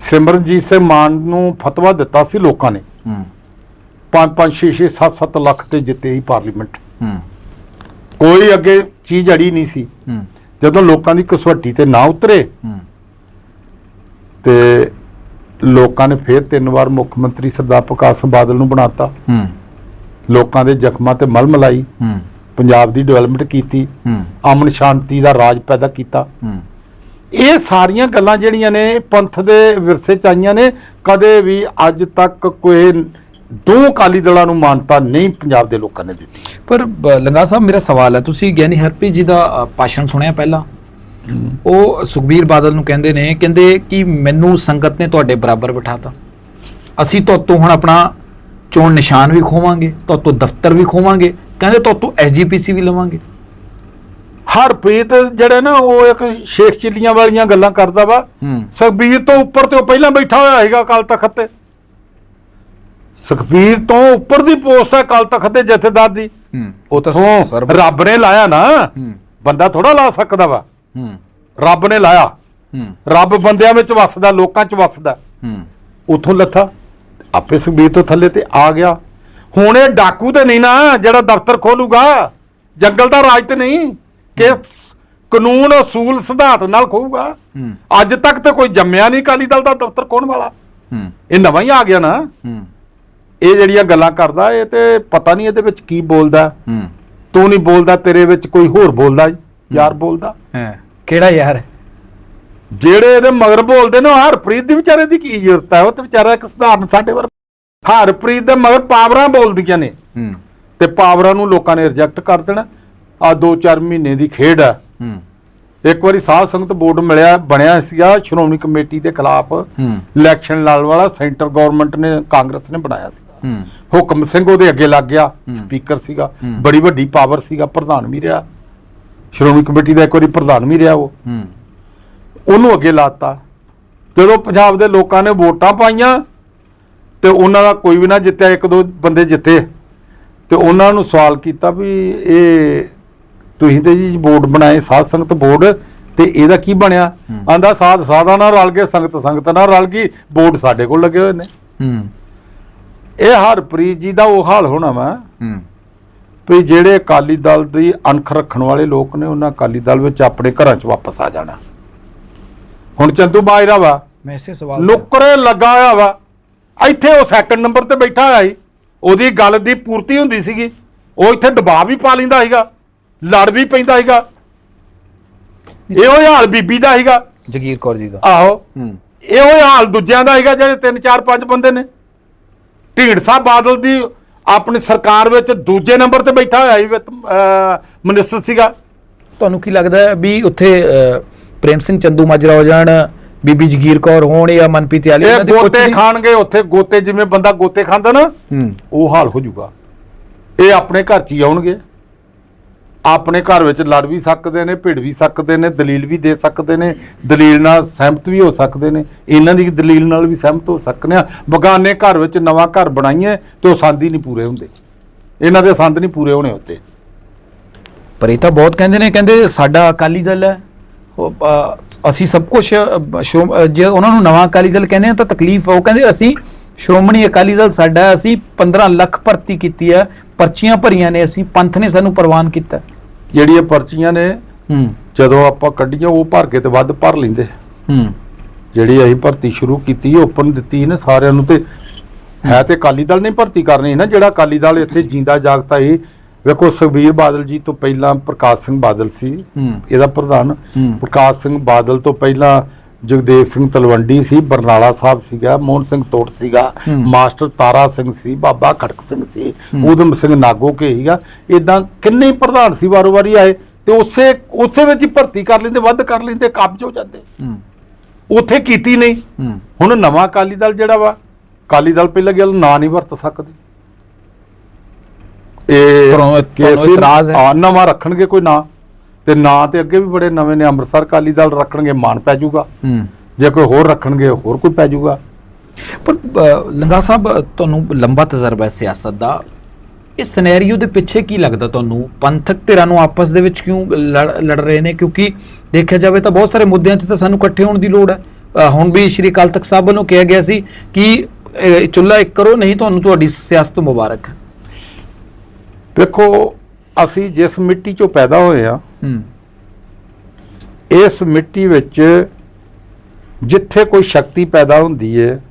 ਸਿਮਰਨਜੀਤ ਸਿੰਘ ਮਾਨ ਨੂੰ ਫਤਵਾ ਦਿੱਤਾ ਸੀ ਲੋਕਾਂ ਨੇ। ਹੂੰ। 5 5 6 6 7 7 ਲੱਖ ਤੇ ਜਿੱਤੇ ਹੀ ਪਾਰਲੀਮੈਂਟ। ਹੂੰ। ਕੋਈ ਅੱਗੇ ਚੀਜ਼ ਅੜੀ ਨਹੀਂ ਸੀ। ਹੂੰ। ਜਦੋਂ ਲੋਕਾਂ ਦੀ ਕਸਵੱਟੀ ਤੇ ਨਾ ਉਤਰੇ ਤੇ ਲੋਕਾਂ ਨੇ ਫੇਰ ਤਿੰਨ ਵਾਰ ਮੁੱਖ ਮੰਤਰੀ ਸਰਦਾਰ ਪ੍ਰਕਾਸ਼ ਸਿੰਘ ਬਾਦਲ ਨੂੰ ਬਣਾਤਾ। ਹੂੰ। ਲੋਕਾਂ ਦੇ ਜ਼ਖਮਾਂ ਤੇ ਮਲਮ ਲਾਈ। ਹੂੰ। ਪੰਜਾਬ ਦੀ ਡਿਵੈਲਪਮੈਂਟ ਕੀਤੀ। ਹੂੰ। ਅਮਨ ਸ਼ਾਂਤੀ ਦਾ ਰਾਜ ਪੈਦਾ ਕੀਤਾ। ਹੂੰ। ਇਹ ਸਾਰੀਆਂ ਗੱਲਾਂ ਜਿਹੜੀਆਂ ਨੇ ਪੰਥ ਦੇ ਵਿਰਸੇ ਚ ਆਈਆਂ ਨੇ ਕਦੇ ਵੀ ਅੱਜ ਤੱਕ ਕੋਈ ਦੋ ਅਕਾਲੀ ਦਲਾਂ ਨੂੰ ਮਾਨਤਾ ਨਹੀਂ ਪੰਜਾਬ ਦੇ ਲੋਕਾਂ ਨੇ ਦਿੱਤੀ। ਪਰ ਲੰਗਾ ਸਾਹਿਬ ਮੇਰਾ ਸਵਾਲ ਹੈ ਤੁਸੀਂ ਗਿਆਨੀ ਹਰਪ੍ਰੀਤ ਜੀ ਦਾ ਭਾਸ਼ਣ ਸੁਣਿਆ ਪਹਿਲਾਂ? ਉਹ ਸੁਖਬੀਰ ਬਾਦਲ ਨੂੰ ਕਹਿੰਦੇ ਨੇ ਕਹਿੰਦੇ ਕਿ ਮੈਨੂੰ ਸੰਗਤ ਨੇ ਤੁਹਾਡੇ ਬਰਾਬਰ ਬਿਠਾਤਾ। ਅਸੀਂ ਤੁਹਾਤੋਂ ਹੁਣ ਆਪਣਾ ਚੋਣ ਨਿਸ਼ਾਨ ਵੀ ਖੋਵਾਂਗੇ ਤੁਹਾਤੋਂ ਦਫ਼ਤਰ ਵੀ ਖੋਵਾਂਗੇ ਕਹਿੰਦੇ ਤੁਹਾਤੋਂ ਐਸਜੀਪੀਸੀ ਵੀ ਲਵਾਂਗੇ। ਹਰਪ੍ਰੀਤ ਜਿਹੜੇ ਨਾ ਉਹ ਇੱਕ ਸ਼ੇਖ ਚਿੱਲੀਆਂ ਵਾਲੀਆਂ ਗੱਲਾਂ ਕਰਦਾ ਵਾ। ਸੁਖਬੀਰ ਤੋਂ ਉੱਪਰ ਤੇ ਉਹ ਪਹਿਲਾਂ ਬੈਠਾ ਹੋਇਆ ਹੈਗਾ ਅਕਾਲ ਤਖਤ ਤੇ। ਸੁਖਬੀਰ ਤੋਂ ਉੱਪਰ ਦੀ ਪੋਸਟ ਹੈ ਅਕਾਲ ਤਖਤ ਦੇ ਜਥੇਦਾਰ ਦੀ। ਉਹ ਤਾਂ ਰੱਬ ਨੇ ਲਾਇਆ ਨਾ ਬੰਦਾ ਥੋੜਾ ਲਾ ਸਕਦਾ ਵਾ। ਰੱਬ ਨੇ ਲਾਇਆ। ਰੱਬ ਬੰਦਿਆਂ ਵਿੱਚ ਵੱਸਦਾ ਲੋਕਾਂ 'ਚ ਵੱਸਦਾ। ਉਥੋਂ ਲੱਥਾ ਆਪੇ ਸੁਖਬੀਰ ਤੋਂ ਥੱਲੇ ਤੇ ਆ ਗਿਆ। ਹੁਣ ਇਹ ਡਾਕੂ ਤੇ ਨਹੀਂ ਨਾ ਜਿਹੜਾ ਦਫ਼ਤਰ ਖੋਲੂਗਾ ਜੰਗਲ ਦਾ ਰਾਜ ਤੇ ਨਹੀਂ ਕਿ ਕਾਨੂੰਨ ਅਸੂਲ ਸਿਧਾਂਤ ਨਾਲ ਖੋਊਗਾ। ਅੱਜ ਤੱਕ ਤੇ ਕੋਈ ਜੰਮਿਆ ਨਹੀਂ ਅਕਾਲੀ ਦਲ ਦਾ ਦਫ਼ਤਰ ਖੋਣ ਵਾਲਾ। ਇਹ ਨਵਾਂ ਹੀ ਆ ਗਿਆ ਨਾ। ਇਹ ਜਿਹੜੀਆਂ ਗੱਲਾਂ ਕਰਦਾ ਇਹ ਤੇ ਪਤਾ ਨਹੀਂ ਇਹਦੇ ਵਿੱਚ ਕੀ ਬੋਲਦਾ। ਹੂੰ। ਤੂੰ ਨਹੀਂ ਬੋਲਦਾ ਤੇਰੇ ਵਿੱਚ ਕੋਈ ਹੋਰ ਬੋਲਦਾ ਯਾਰ ਬੋਲਦਾ। ਹੈ। ਕਿਹੜਾ ਯਾਰ? ਜਿਹੜੇ ਇਹਦੇ ਮਗਰ ਬੋਲਦੇ ਨੇ ਉਹ ਹਰਪ੍ਰੀਤ ਦੀ ਵਿਚਾਰੇ ਦੀ ਕੀ ਜ਼ਰੂਰਤ ਹੈ? ਉਹ ਤੇ ਵਿਚਾਰਾ ਇੱਕ ਸਧਾਰਨ ਸਾਡੇ ਵਰ ਹਰਪ੍ਰੀਤ ਦੇ ਮਗਰ ਪਾਵਰਾਂ ਬੋਲਦੀਆਂ ਨੇ। ਹੂੰ। ਤੇ ਪਾਵਰਾਂ ਨੂੰ ਲੋਕਾਂ ਨੇ ਰਿਜੈਕਟ ਕਰ ਦੇਣਾ। ਆ 2-4 ਮਹੀਨੇ ਦੀ ਖੇਡ ਹੈ। ਹੂੰ। ਇੱਕ ਵਾਰੀ ਸਾਧ ਸੰਗਤ ਬੋਰਡ ਮਿਲਿਆ ਬਣਿਆ ਸੀਗਾ ਸ਼੍ਰੋਮਣੀ ਕਮੇਟੀ ਦੇ ਖਿਲਾਫ ਹੂੰ। ਇਲੈਕਸ਼ਨ ਲਾਲ ਵਾਲਾ ਸੈਂਟਰ ਗਵਰਨਮੈਂਟ ਨੇ ਕਾਂਗਰਸ ਨੇ ਬਣਾਇਆ ਸੀ। ਹੁਕਮ ਸਿੰਘ ਉਹਦੇ ਅੱਗੇ ਲੱਗ ਗਿਆ ਸਪੀਕਰ ਸੀਗਾ। ਬੜੀ ਵੱਡੀ ਪਾਵਰ ਸੀਗਾ ਪ੍ਰਧਾਨ ਵੀ ਰਿਹਾ। ਸ਼੍ਰੋਮਣੀ ਕਮੇਟੀ ਦਾ ਇੱਕ ਵਾਰੀ ਪ੍ਰਧਾਨ ਵੀ ਰਿਹਾ ਉਹ। ਉਹਨੂੰ ਅੱਗੇ ਲਾਤਾ। ਜਦੋਂ ਪੰਜਾਬ ਦੇ ਲੋਕਾਂ ਨੇ ਵੋਟਾਂ ਪਾਈਆਂ ਤੇ ਉਹਨਾਂ ਦਾ ਕੋਈ ਵੀ ਨਾ ਜਿੱਤਿਆ ਇੱਕ ਦੋ ਬੰਦੇ ਜਿੱਤੇ। ਤੇ ਉਹਨਾਂ ਨੂੰ ਸਵਾਲ ਕੀਤਾ ਵੀ ਇਹ ਤੁਸੀਂ ਤੇ ਜੀ ਬੋਰਡ ਬਣਾਏ ਸਾਧ ਸੰਗਤ ਬੋਰਡ ਤੇ ਇਹਦਾ ਕੀ ਬਣਿਆ। ਆਂਦਾ ਸਾਧ ਸਾਧਾ ਨਾਲ ਰਲ ਗਏ ਸੰਗਤ ਸੰਗਤ ਨਾਲ ਰਲ ਗਈ ਬੋਰਡ ਸਾਡੇ ਕੋਲ ਲੱਗੇ ਹੋਏ ਨੇ। ਹੂੰ। ਇਹ ਹਰਪ੍ਰੀਤ ਜੀ ਦਾ ਉਹ ਹਾਲ ਹੋਣਾ ਵਾ। ਹੂੰ। ਵੀ ਜਿਹੜੇ ਅਕਾਲੀ ਦਲ ਦੀ ਅਣਖ ਰੱਖਣ ਵਾਲੇ ਲੋਕ ਨੇ ਉਹਨਾਂ ਅਕਾਲੀ ਦਲ ਵਿੱਚ ਆਪਣੇ ਘਰਾਂ 'ਚ ਵਾਪਸ ਆ ਜਾਣਾ। ਹੁਣ ਚੰਦੂ ਬਾਜਰਾ ਵਾ। ਮੈਂ ਇਸੇ ਸਵਾਲ ਤੇ- ਨੁਕਰੇ ਲੱਗਾ ਹੋਇਆ ਵਾ। ਇੱਥੇ ਉਹ ਸੈਕੰਡ ਨੰਬਰ ਤੇ ਬੈਠਾ ਹੋਇਆ ਸੀ। ਉਹਦੀ ਗੱਲ ਦੀ ਪੂਰਤੀ ਹੁੰਦੀ ਸੀਗੀ। ਉਹ ਇੱਥੇ ਦਬਾਅ ਵੀ ਪਾ ਲੈਂਦਾ ਸੀਗਾ। ਲੜ ਵੀ ਪੈਂਦਾ ਸੀਗਾ। ਇਹੋ ਹੀ ਹਾਲ ਬੀਬੀ ਦਾ ਸੀਗਾ। ਜਗੀਰ ਕੌਰ ਜੀ ਦਾ। ਆਹੋ। ਹੂੰ। ਇਹੋ ਹੀ ਹਾਲ ਦੂਜਿਆਂ ਦਾ ਸੀਗਾ ਜਿਹੜੇ ਤਿੰਨ ਚਾਰ ਪੰਜ ਬੰਦੇ ਨੇ। ਢੀਂਡ ਸਾਹਿਬ ਬਾਦਲ ਦੀ ਆਪਣੀ ਸਰਕਾਰ ਵਿੱਚ ਦੂਜੇ ਨੰਬਰ ਤੇ ਬੈਠਾ ਹੋਇਆ ਸੀ ਮਿਨਿਸਟਰ ਸੀਗਾ। ਤੁਹਾਨੂੰ ਕੀ ਲੱਗਦਾ ਵੀ ਉੱਥੇ ਪ੍ਰੇਮ ਸਿੰਘ ਚੰਦੂ ਮਾਜਰਾ ਹੋ ਜਾਣ ਬੀਬੀ ਜਗੀਰ ਕੌਰ ਹੋਣ ਜਾਂ ਮਨਪ੍ਰੀਤ ਆਲੀ ਇਹ ਦੀ ਗੋਤੇ? ਖਾਣਗੇ ਉੱਥੇ ਗੋਤੇ ਜਿਵੇਂ ਬੰਦਾ ਗੋਤੇ ਖਾਂਦਾ ਨਾ ਉਹ ਹਾਲ ਹੋ ਜਾਊਗਾ। ਇਹ ਆਪਣੇ ਘਰ ਚ ਹੀ ਆਉਣਗੇ। ਆਪਣੇ ਘਰ ਵਿੱਚ ਲੜ ਵੀ ਸਕਦੇ ਨੇ, ਭਿੜ ਵੀ ਸਕਦੇ ਨੇ, ਦਲੀਲ ਵੀ ਦੇ ਸਕਦੇ ਨੇ, ਦਲੀਲ ਨਾਲ ਸਹਿਮਤ ਵੀ ਹੋ ਸਕਦੇ ਨੇ। ਇਹਨਾਂ ਦੀ ਦਲੀਲ ਨਾਲ ਵੀ ਸਹਿਮਤ ਹੋ ਸਕਨੇ ਆ। ਬਗਾਨੇ ਘਰ ਵਿੱਚ ਨਵਾਂ ਘਰ ਬਣਾਈਏ ਤੇ ਉਹ ਸੰਦ ਹੀ ਨਹੀਂ ਪੂਰੇ ਹੁੰਦੇ। ਇਹਨਾਂ ਦੇ ਸੰਦ ਨਹੀਂ ਪੂਰੇ ਹੋਣੇ ਉੱਤੇ। ਪਰ ਇਹ ਤਾਂ ਬਹੁਤ ਕਹਿੰਦੇ ਨੇ, ਕਹਿੰਦੇ ਸਾਡਾ ਅਕਾਲੀ ਦਲ ਹੈ। ਅਸੀਂ ਸਭ ਕੁਝ ਜੇ ਉਹਨਾਂ ਨੂੰ ਨਵਾਂ ਅਕਾਲੀ ਦਲ ਕਹਿੰਦੇ ਆ ਤਾਂ ਤਕਲੀਫ ਆ। ਉਹ ਕਹਿੰਦੇ ਅਸੀਂ ਸ਼੍ਰੋਮਣੀ ਅਕਾਲੀ ਦਲ ਸਾਡਾ, ਅਸੀਂ 15 ਲੱਖ ਭਰਤੀ ਕੀਤੀ ਹੈ, ਪਰਚੀਆਂ ਭਰੀਆਂ ਨੇ, ਅਸੀਂ ਪੰਥ ਨੇ ਸਾਨੂੰ ਪ੍ਰਵਾਨ ਕੀਤਾ। ਜਿਹੜੀਆਂ ਪਰਚੀਆਂ ਨੇ ਹੂੰ। ਜਦੋਂ ਆਪਾਂ ਕੱਢੀਆਂ ਉਹ ਭਰ ਕੇ ਤੇ ਵੱਧ ਭਰ ਲੈਂਦੇ। ਹੂੰ। ਜਿਹੜੀ ਅਸੀਂ ਭਰਤੀ ਸ਼ੁਰੂ ਕੀਤੀ ਓਪਨ ਦਿੱਤੀ ਨਾ ਸਾਰਿਆਂ ਨੂੰ ਤੇ ਹੈ। ਤੇ ਅਕਾਲੀ ਦਲ ਨੇ ਭਰਤੀ ਕਰਨੀ ਨਾ ਜਿਹੜਾ ਅਕਾਲੀ ਦਲ ਇੱਥੇ ਜਿੰਦਾ ਜਾਗਤਾ ਸੀ। ਵੇਖੋ ਸੁਖਬੀਰ ਬਾਦਲ ਜੀ ਤੋਂ ਪਹਿਲਾਂ ਪ੍ਰਕਾਸ਼ ਸਿੰਘ ਬਾਦਲ ਸੀ। ਹੂੰ। ਇਹਦਾ ਪ੍ਰਧਾਨ। ਹੂੰ। ਪ੍ਰਕਾਸ਼ ਸਿੰਘ ਬਾਦਲ ਤੋਂ ਪਹਿਲਾਂ ਜਗਦੇਵ ਸਿੰਘ ਤਲਵੰਡੀ ਸੀ ਬਰਨਾਲਾ ਸਾਹਿਬ ਸੀਗਾ ਮੋਹਨ ਸਿੰਘ ਤੋਟ ਸੀਗਾ। ਮਾਸਟਰ ਤਾਰਾ ਸਿੰਘ ਸੀ ਬਾਬਾ ਖੜਕ ਸਿੰਘ ਸੀ ਊਧਮ ਸਿੰਘ ਨਾਗੋ ਕੇ ਸੀਗਾ। ਇਦਾਂ ਕਿੰਨੇ ਪ੍ਰਧਾਨ ਸੀ ਵਾਰੋ ਵਾਰੀ ਆਏ ਤੇ ਉਸੇ ਉਸੇ ਵਿੱਚ ਹੀ ਭਰਤੀ ਕਰ ਲੈਂਦੇ ਵੱਧ ਕਰ ਲੈਂਦੇ ਕਬਜ਼ ਹੋ ਜਾਂਦੇ। ਉੱਥੇ ਕੀਤੀ ਨਹੀਂ। ਹੁਣ ਨਵਾਂ ਅਕਾਲੀ ਦਲ ਜਿਹੜਾ ਵਾ ਅਕਾਲੀ ਦਲ ਪਹਿਲਾਂ ਗੱਲ ਨਾਂ ਨਹੀਂ ਵਰਤ ਸਕਦੇ। ਇਹ ਇਤਰਾਜ਼? ਹਾਂ, ਨਵਾਂ ਰੱਖਣਗੇ ਕੋਈ ਨਾਂ। ਤੇ ਨਾਂ ਤੇ ਅੱਗੇ ਵੀ ਬੜੇ ਨਵੇਂ ਨੇ ਅੰਮ੍ਰਿਤਸਰ ਅਕਾਲੀ ਦਲ ਰੱਖਣਗੇ ਮਾਨ ਪੈ ਜਾਊਗਾ। ਹੂੰ। ਜੇ ਕੋਈ ਹੋਰ ਰੱਖਣਗੇ ਹੋਰ ਕੋਈ ਪੈ ਜਾਊਗਾ। ਪਰ ਲੰਗਾ ਸਾਹਿਬ ਤੁਹਾਨੂੰ ਲੰਬਾ ਤਜਰਬਾ ਹੈ ਸਿਆਸਤ ਦਾ। ਇਸ ਸਿਨੈਰੀਓ ਦੇ ਪਿੱਛੇ ਕੀ ਲੱਗਦਾ ਤੁਹਾਨੂੰ? ਪੰਥਕ ਧਿਰਾਂ ਨੂੰ ਆਪਸ ਦੇ ਵਿੱਚ ਕਿਉਂ ਲੜ ਰਹੇ ਨੇ? ਕਿਉਂਕਿ ਦੇਖਿਆ ਜਾਵੇ ਤਾਂ ਬਹੁਤ ਸਾਰੇ ਮੁੱਦਿਆਂ ਤੇ ਤਾਂ ਸਾਨੂੰ ਇਕੱਠੇ ਹੋਣ ਦੀ ਲੋੜ ਹੈ। ਹੁਣ ਵੀ ਸ਼੍ਰੀ ਅਕਾਲ ਤਖਤ ਸਾਹਿਬ ਵੱਲੋਂ ਕਿਹਾ ਗਿਆ ਸੀ ਕਿ ਚੁੱਲ੍ਹਾ ਇੱਕ ਕਰੋ ਨਹੀਂ ਤੁਹਾਨੂੰ ਤੁਹਾਡੀ ਸਿਆਸਤ ਮੁਬਾਰਕ। ਵੇਖੋ ਅਸੀਂ ਜਿਸ ਮਿੱਟੀ ਚੋਂ ਪੈਦਾ ਹੋਏ ਆ ਹੂੰ। ਇਸ ਮਿੱਟੀ ਵਿੱਚ ਜਿੱਥੇ ਕੋਈ ਸ਼ਕਤੀ ਪੈਦਾ ਹੁੰਦੀ ਹੈ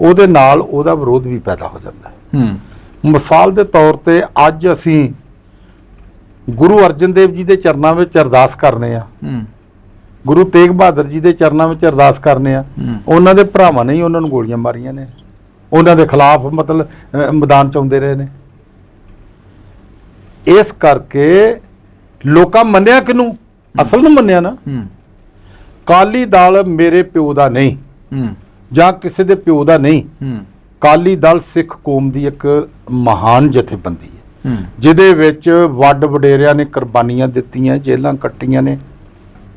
ਉਹਦੇ ਨਾਲ ਉਹਦਾ ਵਿਰੋਧ ਵੀ ਪੈਦਾ ਹੋ ਜਾਂਦਾ ਹੈ। ਹੂੰ। ਮਿਸਾਲ ਦੇ ਤੌਰ ਤੇ ਅੱਜ ਅਸੀਂ ਗੁਰੂ ਅਰਜਨ ਦੇਵ ਜੀ ਦੇ ਚਰਨਾਂ ਵਿੱਚ ਅਰਦਾਸ ਕਰਨੇ ਆ। ਹੂੰ। ਗੁਰੂ ਤੇਗ ਬਹਾਦਰ ਜੀ ਦੇ ਚਰਨਾਂ ਵਿੱਚ ਅਰਦਾਸ ਕਰਨੇ ਆ। ਉਹਨਾਂ ਦੇ ਭਰਾਵਾਂ ਨੇ ਹੀ ਉਹਨਾਂ ਨੂੰ ਗੋਲੀਆਂ ਮਾਰੀਆਂ ਨੇ। ਉਹਨਾਂ ਦੇ ਖਿਲਾਫ ਮਤਲਬ ਮੈਦਾਨ ਚ ਆਉਂਦੇ ਰਹੇ ਨੇ। ਇਸ ਕਰਕੇ ਲੋਕਾਂ ਮੰਨਿਆ ਕਿਨੂੰ ਅਸਲ ਨੂੰ ਮੰਨਿਆ ਨਾ। ਹੂੰ। ਕਾਲੀ ਦਲ ਮੇਰੇ ਪਿਓ ਦਾ ਨਹੀਂ। ਹੂੰ। ਜਾਂ ਕਿਸੇ ਦੇ ਪਿਓ ਦਾ ਨਹੀਂ। ਹੂੰ। ਕਾਲੀ ਦਲ ਸਿੱਖ ਕੌਮ ਦੀ ਇੱਕ ਮਹਾਨ ਜਥੇਬੰਦੀ ਹੈ। ਹੂੰ। ਜਿਹਦੇ ਵਿੱਚ ਵੱਡ ਵਡੇਰਿਆਂ ਨੇ ਕੁਰਬਾਨੀਆਂ ਦਿੱਤੀਆਂ ਜੇਲ੍ਹਾਂ ਕੱਟੀਆਂ ਨੇ।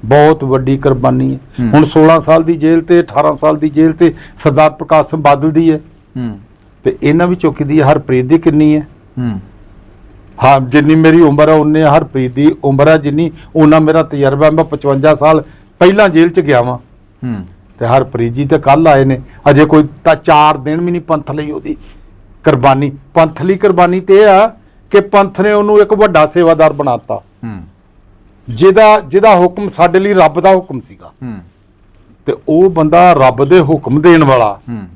ਬਹੁਤ ਵੱਡੀ ਕੁਰਬਾਨੀ ਹੈ। ਹੁਣ 16 ਸਾਲ ਦੀ ਜੇਲ੍ਹ ਤੇ 18 ਸਾਲ ਦੀ ਜੇਲ੍ਹ ਤੇ ਸਰਦਾਰ ਪ੍ਰਕਾਸ਼ ਸਿੰਘ ਬਾਦਲ ਦੀ ਹੈ। ਹੂੰ। ਤੇ ਇਹਨਾਂ ਵਿੱਚੋਂ ਕਿਹਦੀ ਹਰਪ੍ਰੀਤ ਦੀ ਕਿੰਨੀ ਹੈ। ਹੂੰ। ਹਾਂ ਜਿੰਨੀ ਮੇਰੀ ਉਮਰ ਹੈ ਉਨੇ ਹਰਪ੍ਰੀਤ ਦੀ ਉਮਰ ਹੈ ਜਿੰਨੀ। ਉਹਨਾਂ ਮੇਰਾ ਤਜਰਬਾ ਹੈ। ਮੈਂ 55 ਸਾਲ ਪਹਿਲਾਂ ਜੇਲ੍ਹ 'ਚ ਗਿਆ ਵਾਂ। ਹੂੰ। ਤੇ ਹਰਪ੍ਰੀਤ ਜੀ ਤੇ ਕੱਲ ਆਏ ਨੇ। ਅਜੇ ਕੋਈ ਤਾਂ 4 ਦਿਨ ਵੀ ਨਹੀਂ ਪੰਥ ਲਈ ਉਹਦੀ ਕੁਰਬਾਨੀ। ਪੰਥ ਲਈ ਕੁਰਬਾਨੀ ਤੇ ਇਹ ਆ ਕਿ ਪੰਥ ਨੇ ਉਹਨੂੰ ਇੱਕ ਵੱਡਾ ਸੇਵਾਦਾਰ ਬਣਾਤਾ। ਹੂੰ। ਜਿਹਦਾ ਜਿਹਦਾ ਹੁਕਮ ਸਾਡੇ ਲਈ ਰੱਬ ਦਾ ਹੁਕਮ ਸੀਗਾ। ਹੂੰ। ਤੇ ਉਹ ਬੰਦਾ ਰੱਬ ਦੇ ਹੁਕਮ ਦੇਣ ਵਾਲਾ। ਹੂੰ।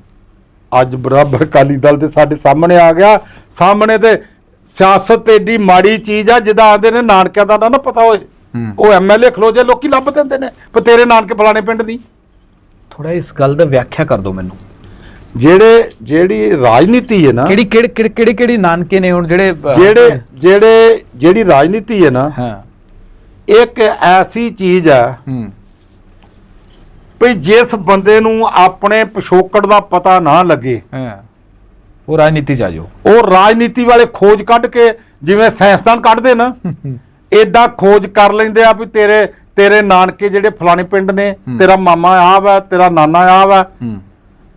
ਅੱਜ ਬਰਾਬਰ ਅਕਾਲੀ ਦਲ ਦੇ ਸਾਡੇ ਸਾਹਮਣੇ ਆ ਗਿਆ। ਸਾਹਮਣੇ ਤੇ ਸਿਆਸਤ ਏਡੀ ਮਾੜੀ ਚੀਜ਼ ਆ ਜਿਹਦਾ ਆਂਦੇ ਨੇ ਨਾਨਕਿਆਂ ਦਾ ਨਾ ਪਤਾ ਹੋਏ। ਉਹ ਐਮਐਲਏ ਖਲੋ ਜੇ ਲੋਕੀ ਲੱਭ ਦਿੰਦੇ ਨੇ। ਪਰ ਤੇਰੇ ਨਾਨਕੇ ਫਲਾਣੇ ਪਿੰਡ ਨਹੀਂ ਥੋੜਾ ਇਸ ਗੱਲ ਦਾ ਵਿਆਖਿਆ ਕਰ ਦਿਓ ਮੈਨੂੰ। ਜਿਹੜੇ ਜਿਹੜੀ ਰਾਜਨੀਤੀ ਹੈ ਨਾ। ਕਿਹੜੀ ਕਿਹੜੀ ਕਿਹੜੀ ਕਿਹੜੀ ਨਾਨਕੇ ਨੇ ਹੁਣ ਜਿਹੜੇ ਜਿਹੜੇ ਜਿਹੜੇ ਜਿਹੜੀ ਰਾਜਨੀਤੀ ਹੈ ਨਾ। ਹਾਂ। ਇੱਕ ਐਸੀ ਚੀਜ਼ ਹੈ। ਹੂੰ। ਵੀ ਜਿਸ ਬੰਦੇ ਨੂੰ ਆਪਣੇ ਪਿਛੋਕੜ ਦਾ ਪਤਾ ਨਾ ਲੱਗੇ। ਹਾਂ। ਉਹ ਰਾਜਨੀਤੀ ਚ ਆ ਜਾਓ। ਉਹ ਰਾਜਨੀਤੀ ਵਾਲੇ ਖੋਜ ਕੱਢ ਕੇ ਜਿਵੇਂ ਸਾਇੰਸਦਾਨ ਕੱਢਦੇ ਨਾ ਏਦਾਂ ਖੋਜ ਕਰ ਲੈਂਦੇ ਆ ਵੀ ਤੇਰੇ ਤੇਰੇ ਨਾਨਕੇ ਜਿਹੜੇ ਫਲਾਣੇ ਪਿੰਡ ਨੇ। ਤੇਰਾ ਮਾਮਾ ਆ ਵਾ ਤੇਰਾ ਨਾਨਾ ਆ ਵਾ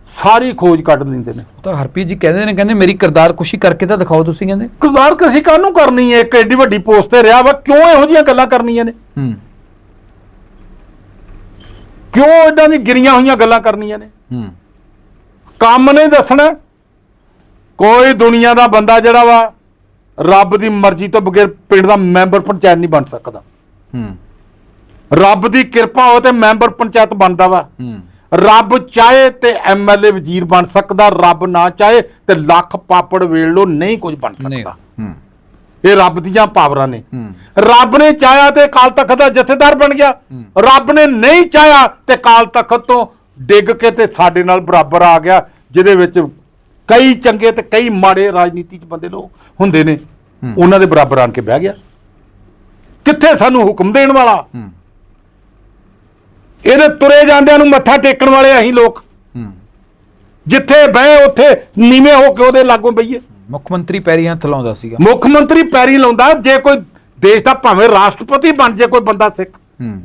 ਸਾਰੀ ਖੋਜ ਕੱਢ ਲੈਂਦੇ ਨੇ। ਤਾਂ ਹਰਪ੍ਰੀਤ ਜੀ ਕਹਿੰਦੇ ਨੇ ਕਹਿੰਦੇ ਮੇਰੀ ਕਿਰਦਾਰ ਕੁਸ਼ੀ ਕਰਕੇ ਤਾਂ ਦਿਖਾਓ ਤੁਸੀਂ ਕਹਿੰਦੇ। ਕਿਰਦਾਰ ਕਸੀ ਕਾਹਨੂੰ ਕਰਨੀ ਹੈ? ਇੱਕ ਐਡੀ ਵੱਡੀ ਪੋਸਟ ਤੇ ਰਿਹਾ ਵਾ ਕਿਉਂ ਇਹੋ ਜਿਹੀਆਂ ਗੱਲਾਂ ਕਰਨੀਆਂ ਨੇ? ਹੂੰ। ਕਿਉਂ ਇਦਾਂ ਦੀ ਗਿਰੀਆਂ ਹੋਈਆਂ ਗੱਲਾਂ ਕਰਨੀਆਂ ਨੇ? ਹੂੰ। ਕੰਮ ਨਹੀਂ ਦੱਸਣਾ ਕੋਈ ਦੁਨੀਆ ਦਾ ਬੰਦਾ ਜਿਹੜਾ ਵਾ ਰੱਬ ਦੀ ਮਰਜ਼ੀ ਤੋਂ ਬਗੈਰ ਪਿੰਡ ਦਾ ਮੈਂਬਰ ਪੰਚਾਇਤ ਨਹੀਂ ਬਣ ਸਕਦਾ। ਹੂੰ। ਰੱਬ ਦੀ ਕਿਰਪਾ ਹੋ ਤੇ ਮੈਂਬਰ ਪੰਚਾਇਤ ਬਣਦਾ ਵਾ। ਹੂੰ। ਰੱਬ ਚਾਹੇ ਤੇ ਐਮਐਲਏ ਵਜ਼ੀਰ ਬਣ ਸਕਦਾ ਰੱਬ ਨਾ ਚਾਹੇ ਤੇ ਲੱਖ ਪਾਪੜ ਵੇਲ ਲੋ ਨਹੀਂ ਕੁਝ ਬਣ ਸਕਦਾ। ਹੂੰ। ਇਹ ਰੱਬ ਦੀਆਂ ਪਾਵਰਾਂ ਨੇ। ਹੂੰ। ਰੱਬ ਨੇ ਚਾਹਿਆ ਤੇ ਕਾਲ ਤਖਤ ਦਾ ਜਥੇਦਾਰ ਬਣ ਗਿਆ। ਰੱਬ ਨੇ ਨਹੀਂ ਚਾਹਿਆ ਤੇ ਕਾਲ ਤਖਤ ਤੋਂ ਡਿੱਗ ਕੇ ਤੇ ਸਾਡੇ ਨਾਲ ਬਰਾਬਰ ਆ ਗਿਆ ਜਿਹਦੇ ਵਿੱਚ ਕਈ ਚੰਗੇ ਤੇ ਕਈ ਮਾੜੇ ਰਾਜਨੀਤੀ 'ਚ ਬੰਦੇ ਲੋਕ ਹੁੰਦੇ ਨੇ। ਉਹਨਾਂ ਦੇ ਬਰਾਬਰ ਆਣ ਕੇ ਬਹਿ ਗਿਆ। ਕਿੱਥੇ ਸਾਨੂੰ ਹੁਕਮ ਦੇਣ ਵਾਲਾ? ਇਹਦੇ ਤੁਰੇ ਜਾਂਦਿਆਂ ਨੂੰ ਮੱਥਾ ਟੇਕਣ ਵਾਲੇ ਅਸੀਂ ਲੋਕ। ਜਿੱਥੇ ਬਹਿ ਉੱਥੇ ਨੀਵੇਂ ਹੋ ਕੇ ਉਹਦੇ ਲਾਗੋਂ ਬਈਏ। ਮੁੱਖ ਮੰਤਰੀ ਪੈਰੀ ਹੱਥ ਲਾਉਂਦਾ ਸੀਗਾ। ਮੁੱਖ ਮੰਤਰੀ ਪੈਰੀ ਲਾਉਂਦਾ ਜੇ ਕੋਈ ਦੇਸ਼ ਦਾ ਭਾਵੇਂ ਰਾਸ਼ਟਰਪਤੀ ਬਣ ਜੇ ਕੋਈ ਬੰਦਾ ਸਿੱਖ।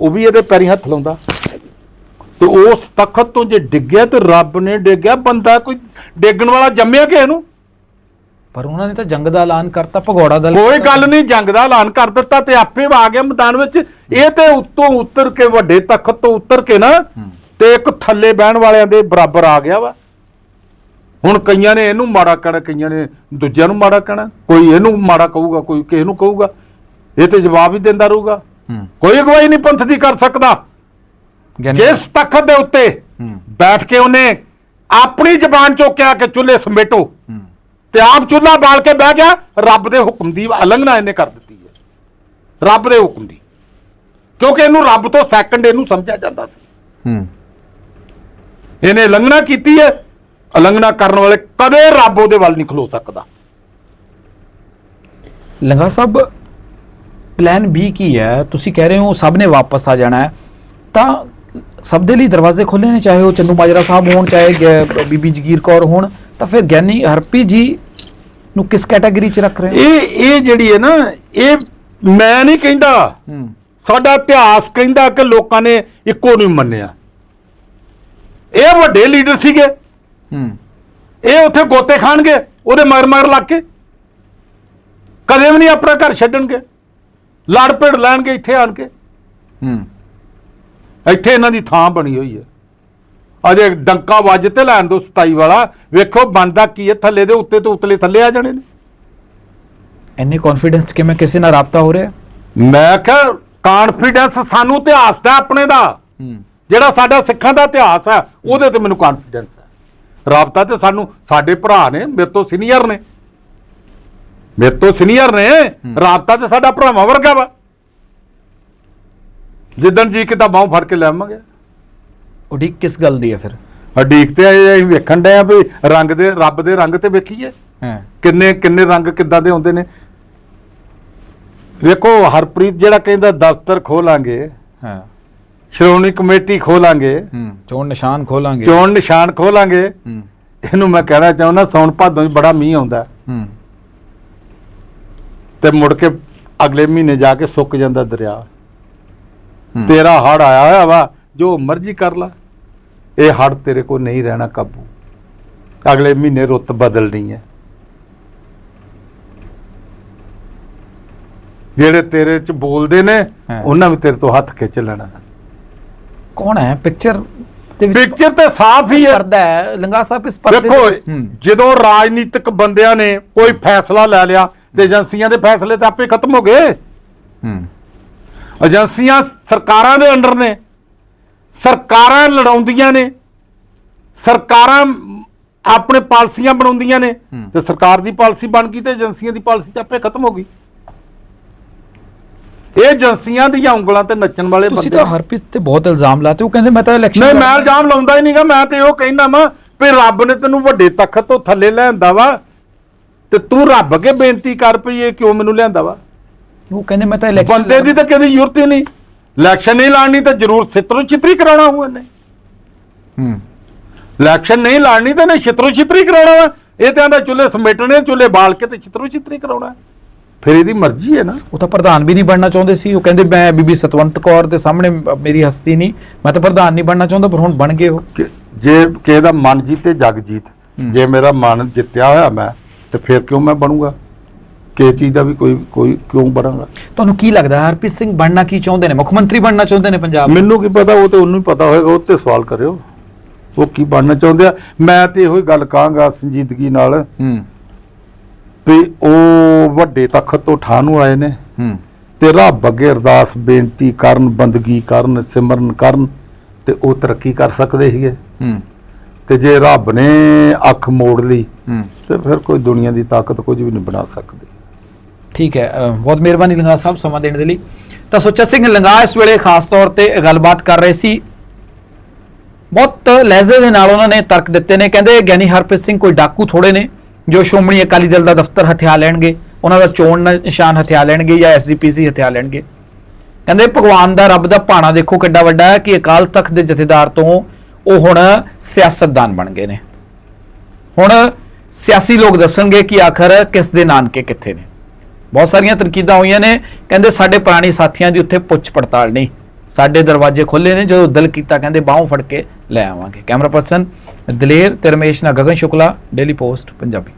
ਉਹ ਵੀ ਇਹਦੇ ਪੈਰੀ ਹੱਥ ਲਾਉਂਦਾ। ਤੇ ਉਸ ਤਖਤ ਤੋਂ ਜੇ ਡਿੱਗਿਆ ਤੇ ਰੱਬ ਨੇ ਡਿੱਗਿਆ ਬੰਦਾ ਕੋਈ ਡੇਗਣ ਵਾਲਾ ਜੰਮਿਆ ਕਿ ਇਹਨੂੰ? ਪਰ ਉਹਨਾਂ ਨੇ ਤਾਂ ਜੰਗ ਦਾ ਐਲਾਨ ਕਰਤਾ ਭਗੌੜਾ ਦਲ ਕੋਈ ਗੱਲ ਨਹੀਂ ਜੰਗ ਦਾ ਐਲਾਨ ਕਰ ਦਿੱਤਾ ਤੇ ਆਪੇ ਆ ਗਿਆ ਮੈਦਾਨ ਵਿੱਚ। ਇਹ ਤੇ ਉੱਤੋਂ ਉਤਰ ਕੇ ਵੱਡੇ ਤਖਤ ਤੋਂ ਉਤਰ ਕੇ ਨਾ ਤੇ ਇੱਕ ਥੱਲੇ ਬਹਿਣ ਵਾਲਿਆਂ ਦੇ ਬਰਾਬਰ ਆ ਗਿਆ ਵਾ। ਹੁਣ ਕਈਆਂ ਨੇ ਇਹਨੂੰ ਮਾੜਾ ਕਹਿਣਾ ਕਈਆਂ ਨੇ ਦੂਜਿਆਂ ਨੂੰ ਮਾੜਾ ਕਹਿਣਾ। ਕੋਈ ਇਹਨੂੰ ਮਾੜਾ ਕਹੂਗਾ ਕੋਈ ਕਿਸੇ ਨੂੰ ਕਹੂਗਾ। ਇਹ ਤੇ ਜਵਾਬ ਹੀ ਦਿੰਦਾ ਰਹੂਗਾ। ਕੋਈ ਅਗਵਾਈ ਨਹੀਂ ਪੰਥ ਦੀ ਕਰ ਸਕਦਾ। ਗਿਆਨੀ ਜਿਸ ਤਖਤ ਦੇ ਉੱਤੇ ਬੈਠ ਕੇ ਉਹਨੇ ਆਪਣੀ ਜ਼ਬਾਨ ਚੋਂ ਕਿਹਾ ਕਿ ਚੁੱਲ੍ਹੇ ਸਮੇਟੋ। ਤੇ ਆਪ ਚੁੱਲ੍ਹਾ ਬਾਲ ਕੇ ਬਹਿ ਗਿਆ ਰੱਬ ਦੇ ਹੁਕਮ ਦੀ ਉਲੰਘਣਾ ਇਹਨੇ ਕਰ ਦਿੱਤੀ ਹੈ। ਰੱਬ ਦੇ ਹੁਕਮ ਦੀ। ਕਿਉਂਕਿ ਇਹਨੂੰ ਰੱਬ ਤੋਂ ਸੈਕੰਡ ਇਹਨੂੰ ਸਮਝਿਆ ਜਾਂਦਾ ਸੀ। ਹੂੰ। ਇਹਨੇ ਉਲੰਘਣਾ ਕੀਤੀ ਹੈ। ਉਲੰਘਣਾ ਕਰਨ ਵਾਲੇ ਕਦੇ ਰੱਬ ਉਹਦੇ ਵੱਲ ਨਹੀਂ ਖਲੋ ਸਕਦਾ। ਲੰਗਾ ਸਾਹਿਬ ਪਲਾਨ ਬੀ ਕੀ ਹੈ? ਤੁਸੀਂ ਕਹਿ ਰਹੇ ਹੋ ਸਭ ਨੇ ਵਾਪਸ ਆ ਜਾਣਾ ਹੈ। ਤਾਂ ਸਭ ਦੇ ਲਈ ਦਰਵਾਜ਼ੇ ਖੁੱਲੇ ਨੇ ਚਾਹੇ ਉਹ ਚੰਦੂ ਮਾਜਰਾ ਸਾਹਿਬ ਹੋਣ ਚਾਹੇ ਬੀਬੀ ਜਗੀਰ ਕੌਰ ਹੋਣ ਤਾਂ ਫਿਰ ਗਿਆਨੀ ਹਰਪੀ ਜੀ ਨੂੰ ਕਿਸ ਕੈਟਾਗਰੀ 'ਚ ਰੱਖ ਰਹੇ ਇਹ ਇਹ ਜਿਹੜੀ ਹੈ ਨਾ ਇਹ ਮੈਂ ਨਹੀਂ ਕਹਿੰਦਾ। ਸਾਡਾ ਇਤਿਹਾਸ ਕਹਿੰਦਾ ਕਿ ਲੋਕਾਂ ਨੇ ਇੱਕੋ ਨਹੀਂ ਮੰਨਿਆ। ਇਹ ਵੱਡੇ ਲੀਡਰ ਸੀਗੇ। ਹੂੰ। ਇਹ ਉੱਥੇ ਗੋਤੇ ਖਾਣਗੇ ਉਹਦੇ ਮਗਰ ਮਗਰ ਲੱਗ ਕੇ। ਕਦੇ ਵੀ ਨਹੀਂ ਆਪਣਾ ਘਰ ਛੱਡਣਗੇ। ਲੜ ਭਿੜ ਲੈਣਗੇ ਇੱਥੇ ਆਣ ਕੇ। ਹੂੰ। ਇੱਥੇ ਇਹਨਾਂ ਦੀ ਥਾਂ ਬਣੀ ਹੋਈ ਹੈ। ਅਜੇ ਡੰਕਾ ਵੱਜ ਤੇ ਲੈਣ ਦੋ 27 ਵਾਲਾ। ਵੇਖੋ ਬਣਦਾ ਕੀ ਹੈ ਥੱਲੇ ਦੇ ਉੱਤੇ ਤੋਂ ਉਤਲੇ ਥੱਲੇ ਆ ਜਾਣੇ ਨੇ। ਇੰਨੇ ਕੌਨਫੀਡੈਂਸ ਕਿ ਮੈਂ ਕਿਸੇ ਨਾਲ ਰਾਬਤਾ ਹੋ ਰਿਹਾ? ਮੈਂ ਕਿਹਾ ਕਾਨਫੀਡੈਂਸ ਸਾਨੂੰ ਇਤਿਹਾਸ ਦਾ ਆਪਣੇ ਦਾ। ਜਿਹੜਾ ਸਾਡਾ ਸਿੱਖਾਂ ਦਾ ਇਤਿਹਾਸ ਹੈ ਉਹਦੇ ਤੇ ਮੈਨੂੰ ਕਾਨਫੀਡੈਂਸ ਹੈ। ਰਾਬਤਾ ਤੇ ਸਾਨੂੰ ਸਾਡੇ ਭਰਾ ਨੇ ਮੇਰੇ ਤੋਂ ਸੀਨੀਅਰ ਨੇ। ਮੇਰੇ ਤੋਂ ਸੀਨੀਅਰ ਨੇ ਰਾਬਤਾ ਤੇ ਸਾਡਾ ਭਰਾਵਾਂ ਵਰਗਾ ਵਾ। ਜਿੱਦਣ ਜੀ ਕਿਤਾ ਬਾਹ ਫੜ ਕੇ ਲੈ ਆਵਾਂਗੇ। ਉਡੀਕ ਕਿਸ ਗੱਲ ਦੀ ਹੈ ਫਿਰ? ਅਡੀਕ ਤੇ ਅਸੀਂ ਵੇਖਣ ਡਏ ਆ ਵੀ ਰੰਗ ਦੇ ਰੱਬ ਦੇ ਰੰਗ ਤੇ ਵੇਖੀਏ। ਹਾਂ। ਕਿੰਨੇ ਕਿੰਨੇ ਰੰਗ ਕਿੱਦਾਂ ਦੇ ਹੁੰਦੇ ਨੇ। ਵੇਖੋ ਹਰਪ੍ਰੀਤ ਜਿਹੜਾ ਕਹਿੰਦਾ ਦਫ਼ਤਰ ਖੋਲਾਂਗੇ ਹਾਂ। ਸ਼੍ਰੋਮਣੀ ਕਮੇਟੀ ਖੋਲਾਂਗੇ ਹੂੰ ਚੋਣ ਨਿਸ਼ਾਨ ਖੋਲਾਂਗੇ। ਚੋਣ ਨਿਸ਼ਾਨ ਖੋਲਾਂਗੇ। ਹੂੰ। ਇਹਨੂੰ ਮੈਂ ਕਹਿਣਾ ਚਾਹੁੰਦਾ ਸੌਣ ਭਾਦੋਂ 'ਚ ਬੜਾ ਮੀਂਹ ਆਉਂਦਾ। ਹੂੰ। ਤੇ ਮੁੜ ਕੇ ਅਗਲੇ ਮਹੀਨੇ ਜਾ ਕੇ ਸੁੱਕ ਜਾਂਦਾ ਦਰਿਆ। ਹੂੰ। ਤੇਰਾ ਹੜ ਆਇਆ ਹੋਇਆ ਵਾ ਜੋ ਮਰਜ਼ੀ ਕਰ ਲਾ। ਇਹ ਹੜ ਤੇਰੇ ਕੋਲ ਨਹੀਂ ਰਹਿਣਾ ਕਾਬੂ। ਅਗਲੇ ਮਹੀਨੇ ਰੁੱਤ ਬਦਲਣੀ ਹੈ। ਜਿਹੜੇ ਤੇਰੇ ਚ ਬੋਲਦੇ ਨੇ। ਉਹਨਾਂ ਵੀ ਤੇਰੇ ਤੋਂ ਹੱਥ ਖਿੱਚ ਲੈਣਾ। ਕੌਣ ਹੈ? ਪਿਕਚਰ ਵਿੱਚ ਪਿਕਚਰ ਤੇ ਸਾਫ਼ ਹੀ ਹੈ। ਪਰਦਾ ਹੈ। ਲੰਗਾ ਸਾਹਿਬ ਇਸ ਪਰਦੇ ਦੇਖੋ ਜਦੋਂ ਰਾਜਨੀਤਿਕ ਬੰਦਿਆਂ ਨੇ ਕੋਈ ਫੈਸਲਾ ਲੈ ਲਿਆ ਤੇ ਏਜੰਸੀਆਂ ਦੇ ਫੈਸਲੇ ਤਾਂ ਆਪੇ ਖਤਮ ਹੋ ਗਏ। ਹੂੰ। ਏਜੰਸੀਆਂ ਸਰਕਾਰਾਂ ਦੇ ਅੰਡਰ ਨੇ। ਸਰਕਾਰਾਂ ਲੜਾਉਂਦੀਆਂ ਨੇ। ਸਰਕਾਰਾਂ ਆਪਣੇ ਪਾਲਿਸੀਆਂ ਬਣਾਉਂਦੀਆਂ ਨੇ। ਤੇ ਸਰਕਾਰ ਦੀ ਪਾਲਿਸੀ ਬਣ ਗਈ ਤੇ ਏਜੰਸੀਆਂ ਦੀ ਪਾਲਿਸੀ ਤਾਂ ਆਪੇ ਖਤਮ ਹੋ ਗਈ। ਇਹ ਏਜੰਸੀਆਂ ਦੀਆਂ ਉਂਗਲਾਂ ਤੇ ਨੱਚਣ ਵਾਲੇ ਤੁਸੀਂ ਬੰਦੇ ਤਾਂ ਨੇ। ਹਰਪ੍ਰੀਤ ਤੇ ਬਹੁਤ ਇਲਜ਼ਾਮ ਲਾਤੇ ਉਹ ਕਹਿੰਦੇ ਮੈਂ ਤਾਂ ਇਲੈਕਸ਼ਨ ਨਹੀਂ ਮੈਂ ਇਲਜ਼ਾਮ ਲਾਉਂਦਾ ਹੀ ਨਹੀਂਗਾ ਮੈਂ ਤੇ ਉਹ ਕਹਿੰਦਾ ਵਾਂ ਵੀ ਰੱਬ ਨੇ ਤੈਨੂੰ ਵੱਡੇ ਤਖਤ ਤੋਂ ਥੱਲੇ ਲਿਆਂਦਾ ਵਾ ਤੇ ਤੂੰ ਰੱਬ ਅੱਗੇ ਬੇਨਤੀ ਕਰ ਪਈ ਇਹ ਕਿਉਂ ਮੈਨੂੰ ਲਿਆਂਦਾ ਵਾ। ਉਹ ਕਹਿੰਦੇ ਮੈਂ ਤਾਂ ਇਲੈਕਸ਼ਨ ਬੰਦੇ ਦੀ ਤਾਂ ਕਦੀ ਜ਼ਰੂਰਤ ਹੀ ਨਹੀਂ। ਇਲੈਕਸ਼ਨ ਨਹੀਂ ਲਾਣੀ ਤਾਂ ਜ਼ਰੂਰ ਸਿੱਤਰੋ ਚਿੱਤਰੀ ਕਰਾਉਣਾ ਹੋਊ ਇਹਨੇ। ਹੂੰ। ਇਲੈਕਸ਼ਨ ਨਹੀਂ ਲਾਣੀ ਤਾਂ ਨੇ ਛਿੱਤਰੋ ਛਿੱਤਰੀ ਕਰਾਉਣਾ ਵਾ। ਇਹ ਤਾਂ ਆਂਦਾ ਚੁੱਲ੍ਹੇ ਸਮੇਟਣੇ ਚੁੱਲ੍ਹੇ ਬਾਲ ਕੇ ਤੇ ਛਿੱਤਰੋ ਛਿੱਤਰੀ ਕਰਾਉਣਾ। ਫਿਰ ਇਹਦੀ ਮਰਜ਼ੀ ਹੈ ਨਾ। ਉਹ ਤਾਂ ਪ੍ਰਧਾਨ ਵੀ ਨਹੀਂ ਬਣਨਾ ਚਾਹੁੰਦੇ ਸੀ। ਉਹ ਕਹਿੰਦੇ ਮੈਂ ਬੀਬੀ ਸਤਵੰਤ ਕੌਰ ਦੇ ਸਾਹਮਣੇ ਮੇਰੀ ਹਸਤੀ ਨਹੀਂ। ਮੈਂ ਤਾਂ ਪ੍ਰਧਾਨ ਨਹੀਂ ਬਣਨਾ ਚਾਹੁੰਦਾ ਪਰ ਹੁਣ ਬਣ ਗਏ ਉਹ। ਜੇ ਕਿਸੇ ਦਾ ਮਨ ਜੀਤੇ ਜਗ ਜੀਤ ਜੇ ਮੇਰਾ ਮਨ ਜਿੱਤਿਆ ਹੋਇਆ ਮੈਂ ਤੇ ਫਿਰ ਕਿਉਂ ਮੈਂ ਬਣੂੰਗਾ? ਕਿਸੇ ਚੀਜ਼ ਦਾ ਵੀ ਕੋਈ ਕੋਈ ਕਿਉਂ ਬਣਾਂਗਾ ਤੁਹਾਨੂੰ ਕੀ ਲੱਗਦਾ ਹਰਪ੍ਰੀਤ ਸਿੰਘ ਬਣਨਾ ਕੀ ਚਾਹੁੰਦੇ ਨੇ? ਮੁੱਖ ਮੰਤਰੀ ਬਣਨਾ ਚਾਹੁੰਦੇ ਨੇ ਪੰਜਾਬ ਦੇ? ਮੈਨੂੰ ਕੀ ਪਤਾ ਉਹ ਤੇ ਉਹਨੂੰ ਹੀ ਪਤਾ ਹੋਏਗਾ ਉਹ ਤੇ ਸਵਾਲ ਕਰਿਓ। ਉਹ ਕੀ ਬਣਨਾ ਚਾਹੁੰਦੇ ਆ? ਮੈਂ ਤੇ ਇਹੋ ਹੀ ਗੱਲ ਕਹਾਂਗਾ ਸੰਜੀਦਗੀ ਨਾਲ ਹੂੰ। ਵੀ ਉਹ ਵੱਡੇ ਤਖਤ ਤੋਂ ਠਾਹ ਨੂੰ ਆਏ ਨੇ। ਹੂੰ। ਤੇ ਰੱਬ ਅੱਗੇ ਅਰਦਾਸ ਬੇਨਤੀ ਕਰਨ ਬੰਦਗੀ ਕਰਨ ਸਿਮਰਨ ਕਰਨ ਤੇ ਉਹ ਤਰੱਕੀ ਕਰ ਸਕਦੇ ਸੀਗੇ। ਹੂੰ। ਤੇ ਜੇ ਰੱਬ ਨੇ ਅੱਖ ਮੋੜ ਲਈ ਹੂੰ। ਤੇ ਫਿਰ ਕੋਈ ਦੁਨੀਆ ਦੀ ਤਾਕਤ ਕੁਝ ਵੀ ਨਹੀਂ ਬਣਾ ਸਕਦੀ। ਠੀਕ ਹੈ ਅ, ਬਹੁਤ ਮਿਹਰਬਾਨੀ ਲੰਗਾ ਸਾਹਿਬ ਸਮਾਂ ਦੇਣ ਦੇ ਲਈ। ਤਾਂ ਸੁੱਚਾ ਸਿੰਘ ਲੰਗਾ ਇਸ ਵੇਲੇ ਖਾਸ ਤੌਰ ਤੇ ਗੱਲਬਾਤ ਕਰ ਰਹੇ ਸੀ। ਬਹੁਤ ਲਹਿਜ਼ੇ ਦੇ ਨਾਲ ਉਹਨਾਂ ਨੇ ਤਰਕ ਦਿੱਤੇ ਨੇ। ਕਹਿੰਦੇ ਗਿਆਨੀ ਹਰਪ੍ਰੀਤ ਸਿੰਘ ਕੋਈ ਡਾਕੂ ਥੋੜੇ ਨੇ ਜੋ ਸ਼੍ਰੋਮਣੀ ਅਕਾਲੀ ਦਲ ਦਾ ਦਫ਼ਤਰ ਹਥਿਆ ਲੈਣਗੇ। ਉਹਨਾਂ ਦਾ ਚੋਣ ਨਿਸ਼ਾਨ ਹਥਿਆ ਲੈਣਗੇ ਜਾਂ ਐਸਜੀਪੀਸੀ ਹਥਿਆ ਲੈਣਗੇ। ਕਹਿੰਦੇ ਭਗਵਾਨ ਦਾ ਰੱਬ ਦਾ ਭਾਣਾ ਦੇਖੋ ਕਿੱਡਾ ਵੱਡਾ ਹੈ ਕਿ ਅਕਾਲ ਤਖਤ ਦੇ ਜਥੇਦਾਰ ਤੋਂ ਉਹ ਹੁਣ ਸਿਆਸਤਦਾਨ ਬਣ ਗਏ ਨੇ। ਹੁਣ ਸਿਆਸੀ ਲੋਕ ਦੱਸਣਗੇ ਕਿ ਆਖਰ ਕਿਸ ਦੇ ਨਾਨਕੇ ਕਿੱਥੇ ਨੇ। ਬਹੁਤ ਸਾਰੀਆਂ ਤਨਕੀਦਾਂ ਹੋਈਆਂ ਨੇ। ਕਹਿੰਦੇ ਸਾਡੇ ਪੁਰਾਣੇ ਸਾਥੀਆਂ ਦੀ ਉੱਥੇ ਪੁੱਛ ਪੜਤਾਲ ਨਹੀਂ। ਸਾਡੇ ਦਰਵਾਜ਼ੇ ਖੁੱਲੇ ਨੇ, ਜਦੋਂ ਦਿਲ ਕੀਤਾ ਕਹਿੰਦੇ ਬਾਹੋਂ ਫੜ ਕੇ ਲੈ ਆਵਾਂਗੇ। ਕੈਮਰਾ ਪਰਸਨ ਦਲੇਰ ਤੇ ਰਮੇਸ਼ ਨਾਲ ਗਗਨ ਸ਼ੁਕਲਾ, ਡੇਲੀ ਪੋਸਟ, ਪੰਜਾਬੀ।